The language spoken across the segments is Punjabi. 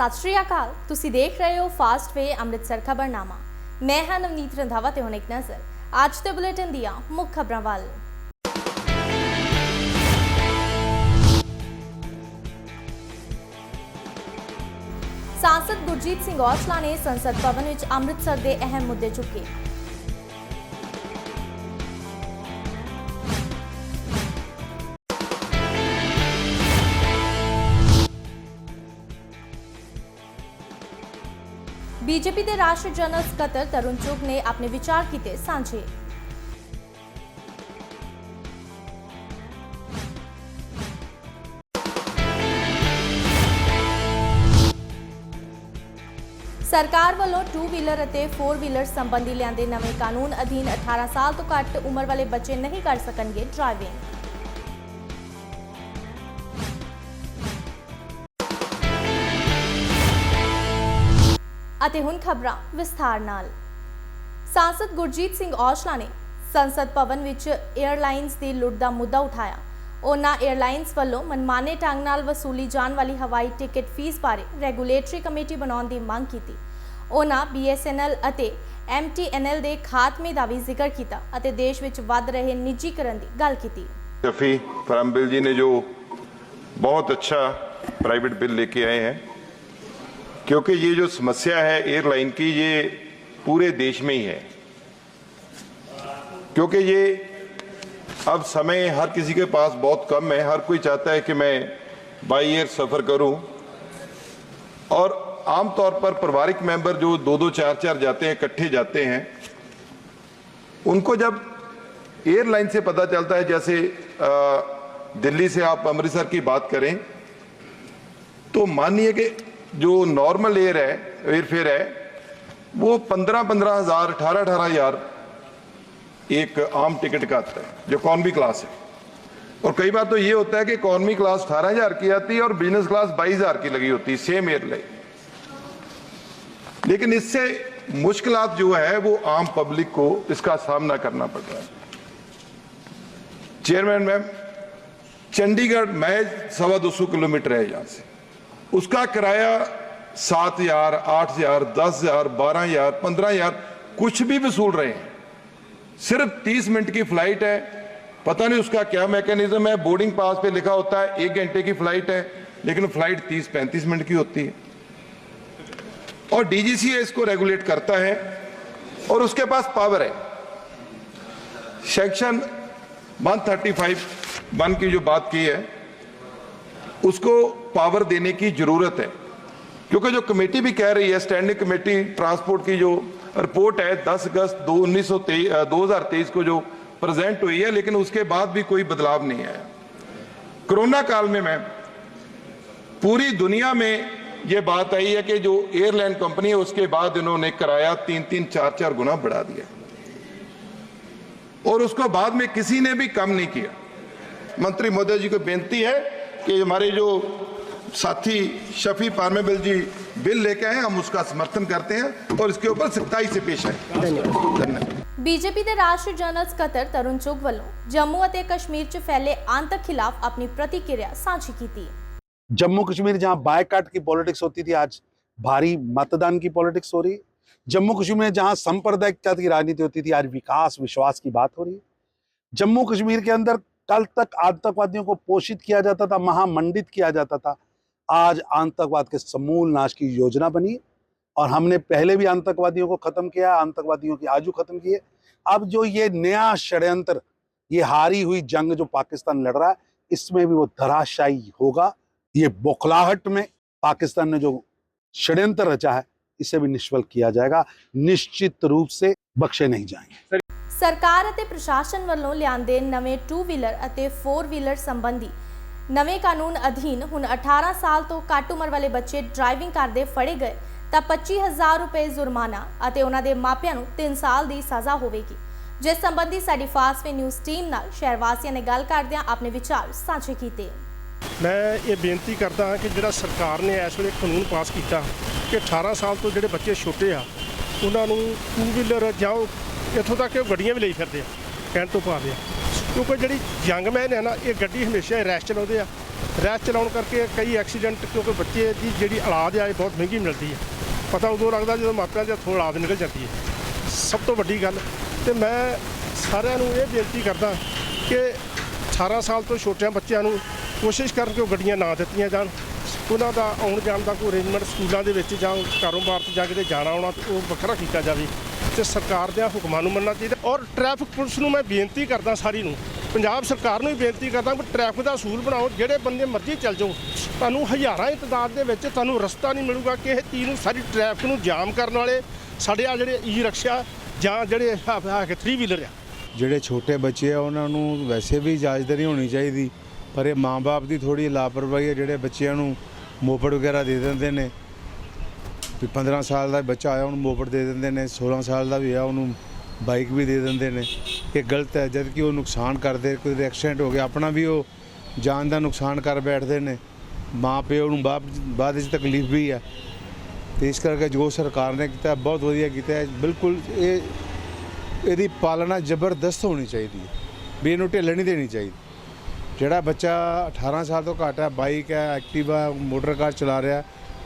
ਸਤਿ ਸ਼੍ਰੀ ਅਕਾਲ। ਤੁਸੀਂ ਦੇਖ ਰਹੇ ਹੋ ਫਾਸਟ ਵੇ ਅੰਮ੍ਰਿਤਸਰ ਖਬਰਨਾਮਾ। ਮੈਂ ਹਾਂ ਨਵਨੀਤ ਰੰਧਾਵਾ ਤੇ ਹੁਣ ਇੱਕ ਨਜ਼ਰ। ਅੱਜ ਦੇ ਬੁਲੇਟਿਨ ਦੀਆਂ ਮੁੱਖ ਖਬਰਾਂ ਵੱਲ। ਸਾਂਸਦ ਗੁਰਜੀਤ ਸਿੰਘ ਔਜਲਾ ਨੇ ਸੰਸਦ ਭਵਨ ਵਿੱਚ ਅੰਮ੍ਰਿਤਸਰ ਦੇ ਅਹਿਮ ਮੁੱਦੇ ਚੁੱਕੇ। ਬੀਜੇਪੀ ਦੇ ਰਾਸ਼ਟਰੀ ਜਨਰਲ ਸਕੱਤਰ ਤਰੁਣ ਚੁਗ ਨੇ ਆਪਣੇ ਵਿਚਾਰ ਕੀਤੇ ਸਾਂਝੇ ਸਰਕਾਰ ਵੱਲੋਂ 2 ਵੀਲਰ ਅਤੇ 4 ਵੀਲਰ ਸੰਬੰਧੀ ਲਿਆਂਦੇ ਨਵੇਂ ਕਾਨੂੰਨ ਅਧੀਨ 18 ਸਾਲ ਤੋਂ ਘੱਟ ਉਮਰ ਵਾਲੇ ਬੱਚੇ ਨਹੀਂ ਕਰ ਸਕਣਗੇ ਡਰਾਈਵਿੰਗ ਅਤੇ ਹੁਣ ਖਬਰਾਂ ਵਿਸਥਾਰ ਨਾਲ। ਸਾਂਸਦ ਗੁਰਜੀਤ ਸਿੰਘ ਔਜਲਾ ਨੇ ਸੰਸਦ ਭਵਨ ਵਿੱਚ 에ਅਰਲਾਈਨਸ ਦੀ ਲੁੱਟ ਦਾ ਮੁੱਦਾ ਉਠਾਇਆ। ਉਹਨਾਂ 에ਅਰਲਾਈਨਸ ਵੱਲੋਂ ਮਨਮਾਨੇ ਢੰਗ ਨਾਲ ਵਸੂਲੀ ਜਾਣ ਵਾਲੀ ਹਵਾਈ ਟਿਕਟ ਫੀਸ ਬਾਰੇ ਰੈਗੂਲੇਟਰੀ ਕਮੇਟੀ ਬਣਾਉਣ ਦੀ ਮੰਗ ਕੀਤੀ। ਉਹਨਾਂ BSNL ਅਤੇ MTNL ਦੇ ਖਾਤਮੇ ਦਾ ਵੀ ਜ਼ਿਕਰ ਕੀਤਾ ਅਤੇ ਦੇਸ਼ ਵਿੱਚ ਵੱਧ ਰਹੇ ਨਿੱਜੀਕਰਨ ਦੀ ਗੱਲ ਕੀਤੀ। ਜਫੀ ਫਰਮਬਿਲ ਜੀ ਨੇ ਜੋ ਬਹੁਤ ਅੱਛਾ ਪ੍ਰਾਈਵੇਟ ਬਿੱਲ ਲੈ ਕੇ ਆਏ ਹਨ क्योंकि ये जो समस्या है एयरलाइन की, ये पूरे देश में ही है। क्योंकि ये अब समय हर किसी के पास बहुत कम है। हर कोई चाहता है कि मैं बाई एयर सफ़र करूँ। और आमतौर पर पारिवारिक मेंबर जो दो दो चार चार जाते हैं, इकट्ठे जाते हैं, उनको जब एयरलाइन से पता चलता है, जैसे दिल्ली से आप अमृतसर की बात करें तो मानिए कि जो नॉर्मल एयर है एयरफेयर है, वो पंद्रह पंद्रह हज़ार, अठारह अठारह हज़ार एक आम टिकट का आता है, जो इकॉनमी क्लास है। और कई बार तो ये होता है कि इकॉनमी क्लास अठारह हज़ार की आती है और बिज़नेस क्लास बाईस हज़ार की लगी होती है सेम एयरलाइन लेकिन इससे मुश्किल जो है, वो आम पब्लिक को इसका सामना करना पड़ रहा है। चेयरमैन मैम चंडीगढ़ महज सवा दो सौ किलोमीटर है यहाँ से। उसका किराया सात हज़ार, आठ हज़ार, दस हज़ार, बारह हज़ार, पंद्रह हज़ार, कुछ भी वसूल रहे हैं। सिर्फ़ तीस मिनट की फ़्लाइट है। पता नहीं उसका क्या मैकेनिज्म है। बोर्डिंग पास पे लिखा होता है, एक घंटे की फ़्लाइट है, लेकिन फ़्लाइट तीस, पैंतीस मिनट की होती है। और डीजीसीए इसको रेगुलेट करता है, और उसके पास पावर है। सेक्शन 135 वन की जो बात की है, उसको पावर देने की ज़रूरत है। क्योंकि जो कमेटी भी कह रही है स्टैंडिंग कमेटी ट्रांसपोर्ट की जो रिपोर्ट है 10 अगस्त दो, उन्नीस सौ तेईस को जो प्रेजेंट हुई है, लेकिन उसके बाद भी कोई बदलाव नहीं आया। कोरोना काल में मैं पूरी दुनिया में ये बात आई है कि जो एयरलाइन कंपनी है, उसके बाद इन्होंने किराया, तीन तीन, चार चार गुना बढ़ा दिया। और उसको बाद में किसी ने भी कम नहीं किया। मंत्री मोदी जी को बेनती है कि हमारे जो साथी शफी पारमेबिल जी बिल लेके आए हम उसका समर्थन करते हैं और इसके ऊपर सख्ताई से पेश आए धन्यवाद ਬੀਜੇਪੀ ਦੇ ਰਾਸ਼ਟਰੀ ਜਨਰਲ ਸਕੱਤਰ ਤਰੁਣ ਚੁਗ ਵੱਲੋਂ ਜੰਮੂ ਅਤੇ ਕਸ਼ਮੀਰ 'ਚ ਫੈਲੇ ਆਤੰਕ ਖਿਲਾਫ ਆਪਣੀ ਪ੍ਰਤੀਕਿਰਿਆ ਸਾਂਝੀ ਕੀਤੀ जम्मू कश्मीर जहां बायकाट की पॉलिटिक्स होती थी आज भारी मतदान की पॉलिटिक्स हो रही है जम्मू कश्मीर में जहां सांप्रदायिकता की राजनीति होती थी आज विकास विश्वास की बात हो रही है जम्मू कश्मीर के अंदर कल तक आतंकवादियों को पोषित किया जाता था महामंडित किया जाता था आज आतंकवाद के समूल नाश की योजना बनी और हमने पहले भी आतंकवादियों को खत्म किया आतंकवादियों की आजू खत्म किए अब जो ये नया षड्यंत्र ये हारी हुई जंग जो पाकिस्तान लड़ रहा है इसमें भी वो धराशायी होगा ये बौखलाहट में पाकिस्तान ने जो षड्यंत्र रचा है इसे भी निष्फल किया जाएगा निश्चित रूप से बख्शे नहीं जाएंगे ਸਰਕਾਰ ਅਤੇ ਪ੍ਰਸ਼ਾਸਨ ਵੱਲੋਂ ਲਿਆਂਦੇ ਨਵੇਂ 2 ਵੀਲਰ ਅਤੇ 4 ਵੀਲਰ ਸੰਬੰਧੀ ਨਵੇਂ ਕਾਨੂੰਨ ਅਧੀਨ ਹੁਣ 18 ਸਾਲ ਤੋਂ ਘੱਟ ਉਮਰ ਵਾਲੇ ਬੱਚੇ ਡਰਾਈਵਿੰਗ ਕਰਦੇ ਫੜੇ ਗਏ, ਤਾਂ 25000 ਰੁਪਏ ਜੁਰਮਾਨਾ ਅਤੇ ਉਹਨਾਂ ਦੇ ਮਾਪਿਆਂ ਨੂੰ 3 ਸਾਲ ਦੀ ਸਜ਼ਾ ਹੋਵੇਗੀ। ਜਿਸ ਸੰਬੰਧੀ ਸਾਡੀ ਫਾਸਟਵੇ ਨਿਊਜ਼ ਟੀਮ ਨਾਲ ਸ਼ਹਿਰ ਵਾਸੀਆਂ ਨੇ ਗੱਲ ਕਰਦਿਆਂ ਆਪਣੇ ਵਿਚਾਰ ਸਾਂਝੇ ਕੀਤੇ। ਮੈਂ ਇਹ ਬੇਨਤੀ ਕਰਦਾ ਹਾਂ ਕਿ ਜਿਹੜਾ ਸਰਕਾਰ ਨੇ ਇਸ ਵੇਲੇ ਕਾਨੂੰਨ ਪਾਸ ਕੀਤਾ ਕਿ 18 ਸਾਲ ਤੋਂ ਜਿਹੜੇ ਬੱਚੇ ਛੋਟੇ ਆ, ਉਹਨਾਂ ਨੂੰ ਟੂ ਵੀਲਰ ਜਾਓ ਇੱਥੋਂ ਤੱਕ ਕਿ ਉਹ ਗੱਡੀਆਂ ਵੀ ਲਈ ਫਿਰਦੇ ਆ, ਕਹਿਣ ਤੋਂ ਭਾਵ ਆ। ਕਿਉਂਕਿ ਜਿਹੜੀ ਯੰਗਮੈਨ ਹੈ ਨਾ, ਇਹ ਗੱਡੀ ਹਮੇਸ਼ਾ ਰੈਸ਼ ਚਲਾਉਂਦੇ ਆ। ਰੈਸ ਚਲਾਉਣ ਕਰਕੇ ਕਈ ਐਕਸੀਡੈਂਟ ਕਿਉਂਕਿ ਬੱਚੇ ਦੀ ਜਿਹੜੀ ਔਲਾਦ ਆ, ਇਹ ਬਹੁਤ ਮਹਿੰਗੀ ਮਿਲਦੀ ਹੈ ਪਤਾ ਉਦੋਂ ਲੱਗਦਾ ਜਦੋਂ ਮਾਪਿਆਂ ਦੇ ਹੱਥੋਂ ਔਲਾਦ ਨਿਕਲ ਜਾਂਦੀ ਹੈ ਸਭ ਤੋਂ ਵੱਡੀ ਗੱਲ, ਤੇ ਮੈਂ ਸਾਰਿਆਂ ਨੂੰ ਇਹ ਬੇਨਤੀ ਕਰਦਾ ਕਿ 18 ਸਾਲ ਤੋਂ ਛੋਟਿਆਂ ਬੱਚਿਆਂ ਨੂੰ ਕੋਸ਼ਿਸ਼ ਕਰਨ ਕਿ ਉਹ ਗੱਡੀਆਂ ਨਾ ਦਿੱਤੀਆਂ ਜਾਣ। ਉਹਨਾਂ ਦਾ ਆਉਣ ਜਾਣ ਦਾ ਕੋਈ ਅਰੇਂਜਮੈਂਟ ਸਕੂਲਾਂ ਦੇ ਵਿੱਚ ਜਾਂ ਕਾਰੋਬਾਰ 'ਚ ਜਾ ਕੇ ਜਾਣਾ ਆਉਣਾ ਤੇ ਉਹ ਵੱਖਰਾ ਕੀਤਾ ਜਾਵੇ। ਤੇ ਸਰਕਾਰ ਦੇ ਹੁਕਮਾਂ ਨੂੰ ਮੰਨਣਾ ਚਾਹੀਦਾ ਔਰ ਟ੍ਰੈਫਿਕ ਪੁਲਿਸ ਨੂੰ ਮੈਂ ਬੇਨਤੀ ਕਰਦਾ ਸਾਰੀ ਨੂੰ, ਪੰਜਾਬ ਸਰਕਾਰ ਨੂੰ ਵੀ ਬੇਨਤੀ ਕਰਦਾ ਕਿ ਟ੍ਰੈਫਿਕ ਦਾ ਅਸੂਲ ਬਣਾਓ, ਜਿਹੜੇ ਬੰਦੇ ਮਰਜ਼ੀ ਚੱਲ ਜਾਓ, ਤੁਹਾਨੂੰ ਹਜ਼ਾਰਾਂ ਦੀ ਤਾਦਾਦ ਦੇ ਵਿੱਚ ਤੁਹਾਨੂੰ ਰਸਤਾ ਨਹੀਂ ਮਿਲੂਗਾ ਕਿ ਇਹ ਚੀਜ਼ ਨੂੰ ਸਾਰੀ ਟ੍ਰੈਫਿਕ ਨੂੰ ਜਾਮ ਕਰਨ ਵਾਲੇ ਸਾਡੇ ਆ ਜਿਹੜੇ ਈ ਰਿਕਸ਼ਾ ਜਾਂ ਜਿਹੜੇ ਆ ਕੇ 3 ਵੀਲਰ ਆ। ਜਿਹੜੇ ਛੋਟੇ ਬੱਚੇ ਆ, ਉਹਨਾਂ ਨੂੰ ਵੈਸੇ ਵੀ ਇਜਾਜ਼ਤ ਨਹੀਂ ਹੋਣੀ ਚਾਹੀਦੀ, ਪਰ ਇਹ ਮਾਂ-ਬਾਪ ਦੀ ਥੋੜੀ ਲਾਪਰਵਾਹੀ ਹੈ ਜਿਹੜੇ ਬੱਚਿਆਂ ਨੂੰ ਮੋਪੜ ਵਗੈਰਾ ਦੇ ਦਿੰਦੇ ਨੇ। ਵੀ 15 ਸਾਲ ਦਾ ਬੱਚਾ ਆਇਆ, ਉਹਨੂੰ ਮੋਪੜ ਦੇ ਦਿੰਦੇ ਨੇ 16 ਸਾਲ ਦਾ ਵੀ ਆ ਉਹਨੂੰ ਬਾਈਕ ਵੀ ਦੇ ਦਿੰਦੇ ਨੇ। ਇਹ ਗਲਤ ਹੈ, ਜਦ ਕਿ ਉਹ ਨੁਕਸਾਨ ਕਰਦੇ, ਕੋਈ ਐਕਸੀਡੈਂਟ ਹੋ ਗਿਆ, ਆਪਣਾ ਵੀ ਉਹ ਜਾਨ ਦਾ ਨੁਕਸਾਨ ਕਰ ਬੈਠਦੇ ਨੇ। ਮਾਂ ਪਿਓ ਨੂੰ ਬਾਅਦ ਬਾਅਦ ਵਿੱਚ ਤਕਲੀਫ ਵੀ ਹੈ। ਤੇ ਇਸ ਕਰਕੇ ਜੋ ਸਰਕਾਰ ਨੇ ਕੀਤਾ, ਬਹੁਤ ਵਧੀਆ ਕੀਤਾ ਹੈ। ਬਿਲਕੁਲ ਇਹ, ਇਹਦੀ ਪਾਲਣਾ ਜ਼ਬਰਦਸਤ ਹੋਣੀ ਚਾਹੀਦੀ ਹੈ। ਵੀ ਇਹਨੂੰ ਢਿੱਲ ਨਹੀਂ ਦੇਣੀ ਚਾਹੀਦੀ। ਜਿਹੜਾ ਬੱਚਾ 18 ਸਾਲ ਤੋਂ ਘੱਟ ਹੈ ਬਾਈਕ ਹੈ ਐਕਟਿਵਾ ਮੋਟਰ ਕਾਰ ਚਲਾ ਰਿਹਾ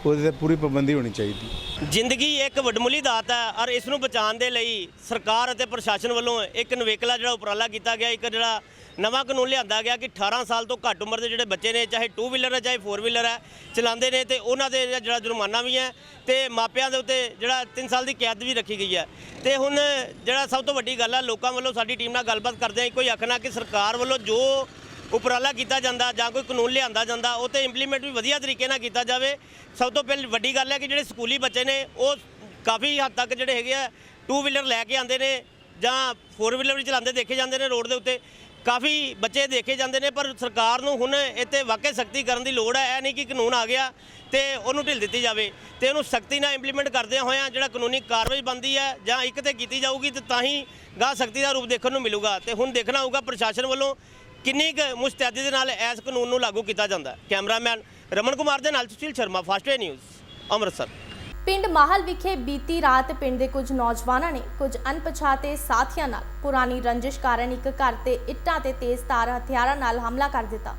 ਉਹਦੇ ਤੇ ਪੂਰੀ ਪਾਬੰਦੀ ਹੋਣੀ ਚਾਹੀਦੀ। ਜ਼ਿੰਦਗੀ ਇੱਕ ਵਡਮੁੱਲੀ ਦਾਤ ਹੈ ਔਰ ਇਸ ਨੂੰ ਬਚਾਉਣ ਦੇ ਲਈ ਸਰਕਾਰ ਅਤੇ ਪ੍ਰਸ਼ਾਸਨ ਵੱਲੋਂ ਇੱਕ ਨਵੇਕਲਾ ਜਿਹੜਾ ਉਪਰਾਲਾ ਕੀਤਾ ਗਿਆ, ਇੱਕ ਜਿਹੜਾ ਨਵਾਂ ਕਾਨੂੰਨ ਲਿਆਂਦਾ ਗਿਆ ਕਿ 18 ਸਾਲ ਤੋਂ ਘੱਟ ਉਮਰ ਦੇ ਜਿਹੜੇ ਬੱਚੇ ਨੇ, ਚਾਹੇ 2 ਵੀਲਰ ਹੈ, ਚਾਹੇ 4 ਵੀਲਰ ਹੈ, ਚਲਾਉਂਦੇ ਨੇ ਤੇ ਉਹਨਾਂ ਦੇ ਜਿਹੜਾ ਜੁਰਮਾਨਾ ਵੀ ਹੈ ਤੇ ਮਾਪਿਆਂ ਦੇ ਉੱਤੇ ਜਿਹੜਾ 3 ਸਾਲ ਦੀ ਕੈਦ ਵੀ ਰੱਖੀ ਗਈ ਹੈ। ਤੇ ਹੁਣ ਜਿਹੜਾ ਸਭ ਤੋਂ ਵੱਡੀ ਗੱਲ ਹੈ ਲੋਕਾਂ ਵੱਲੋਂ ਸਾਡੀ ਟੀਮ ਨਾਲ ਗੱਲਬਾਤ ਕਰਦੇ ਹਾਂ, ਕੋਈ ਆਖਣਾ ਕਿ ਸਰਕਾਰ ਵੱਲੋਂ ਜੋ ਉਪਰਾਲਾ ਕੀਤਾ ਜਾਂਦਾ ਜਾਂ ਕੋਈ ਕਾਨੂੰਨ ਲਿਆਂਦਾ ਜਾਂਦਾ, ਉਹ ਤੇ ਇੰਪਲੀਮੈਂਟ ਵੀ ਵਧੀਆ ਤਰੀਕੇ ਨਾਲ ਕੀਤਾ ਜਾਵੇ। ਸਭ ਤੋਂ ਪਹਿਲੀ ਵੱਡੀ ਗੱਲ ਹੈ ਕਿ ਜਿਹੜੇ ਸਕੂਲੀ ਬੱਚੇ ਨੇ, ਉਹ ਕਾਫੀ ਹੱਦ ਤੱਕ ਜਿਹੜੇ ਹੈਗੇ ਆ ਟੂ ਵੀਲਰ ਲੈ ਕੇ ਆਉਂਦੇ ਨੇ ਜਾਂ ਫੋਰ ਵੀਲਰ ਵੀ ਚਲਾਉਂਦੇ, ਦੇਖੇ ਜਾਂਦੇ ਨੇ ਰੋਡ ਦੇ ਉੱਤੇ। ਕਾਫੀ ਬੱਚੇ ਦੇਖੇ ਜਾਂਦੇ ਨੇ, ਪਰ ਸਰਕਾਰ ਨੂੰ ਹੁਣ ਇੱਥੇ ਵਾਕਈ ਸਖਤੀ ਕਰਨ ਦੀ ਲੋੜ ਹੈ। ਇਹ ਨਹੀਂ ਕਿ ਕਾਨੂੰਨ ਆ ਗਿਆ ਤੇ ਉਹਨੂੰ ਢਿੱਲ ਦਿੱਤੀ ਜਾਵੇ ਤੇ ਉਹਨੂੰ ਸਖਤੀ ਨਾਲ ਇੰਪਲੀਮੈਂਟ ਕਰਦਿਆਂ ਹੋਇਆਂ ਜਿਹੜਾ ਕਾਨੂੰਨੀ ਕਾਰਵਾਈ ਬੰਦੀ ਹੈ ਜਾਂ ਇੱਕ ਤੇ ਕੀਤੀ ਜਾਊਗੀ ਤੇ ਤਾਂ ਹੀ ਗਾਂ ਸਖਤੀ ਦਾ ਰੂਪ ਦੇਖਣ ਨੂੰ ਮਿਲੂਗਾ। ਤੇ ਹੁਣ ਦੇਖਣਾ ਹੋਊਗਾ ਪ੍ਰਸ਼ਾਸਨ ਵੱਲੋਂ ਕਿੰਨੀ ਕੁ ਮੁਸਤੈਦੀ ਦੇ ਨਾਲ ਇਸ ਕਾਨੂੰਨ ਨੂੰ ਲਾਗੂ ਕੀਤਾ ਜਾਂਦਾ ਕੈਮਰਾਮੈਨ ਰਮਨ ਕੁਮਾਰ ਦੇ ਨਾਲ ਸੁਸ਼ੀਲ ਸ਼ਰਮਾ ਫਾਸਟਵੇ ਨਿਊਜ਼, ਅੰਮ੍ਰਿਤਸਰ। ਪਿੰਡ ਮਾਹਲ ਵਿਖੇ ਬੀਤੀ ਰਾਤ ਪਿੰਡ ਦੇ ਕੁਝ ਨੌਜਵਾਨਾਂ ਨੇ ਕੁਝ ਅਣਪਛਾਤੇ ਸਾਥੀਆਂ ਨਾਲ ਪੁਰਾਣੀ ਰੰਜਿਸ਼ ਕਾਰਨ ਇੱਕ ਘਰ ਤੇ ਇੱਟਾਂ ਤੇ ਤੇਜ਼ਧਾਰ ਹਥਿਆਰਾਂ ਨਾਲ ਹਮਲਾ ਕਰ ਦਿੱਤਾ।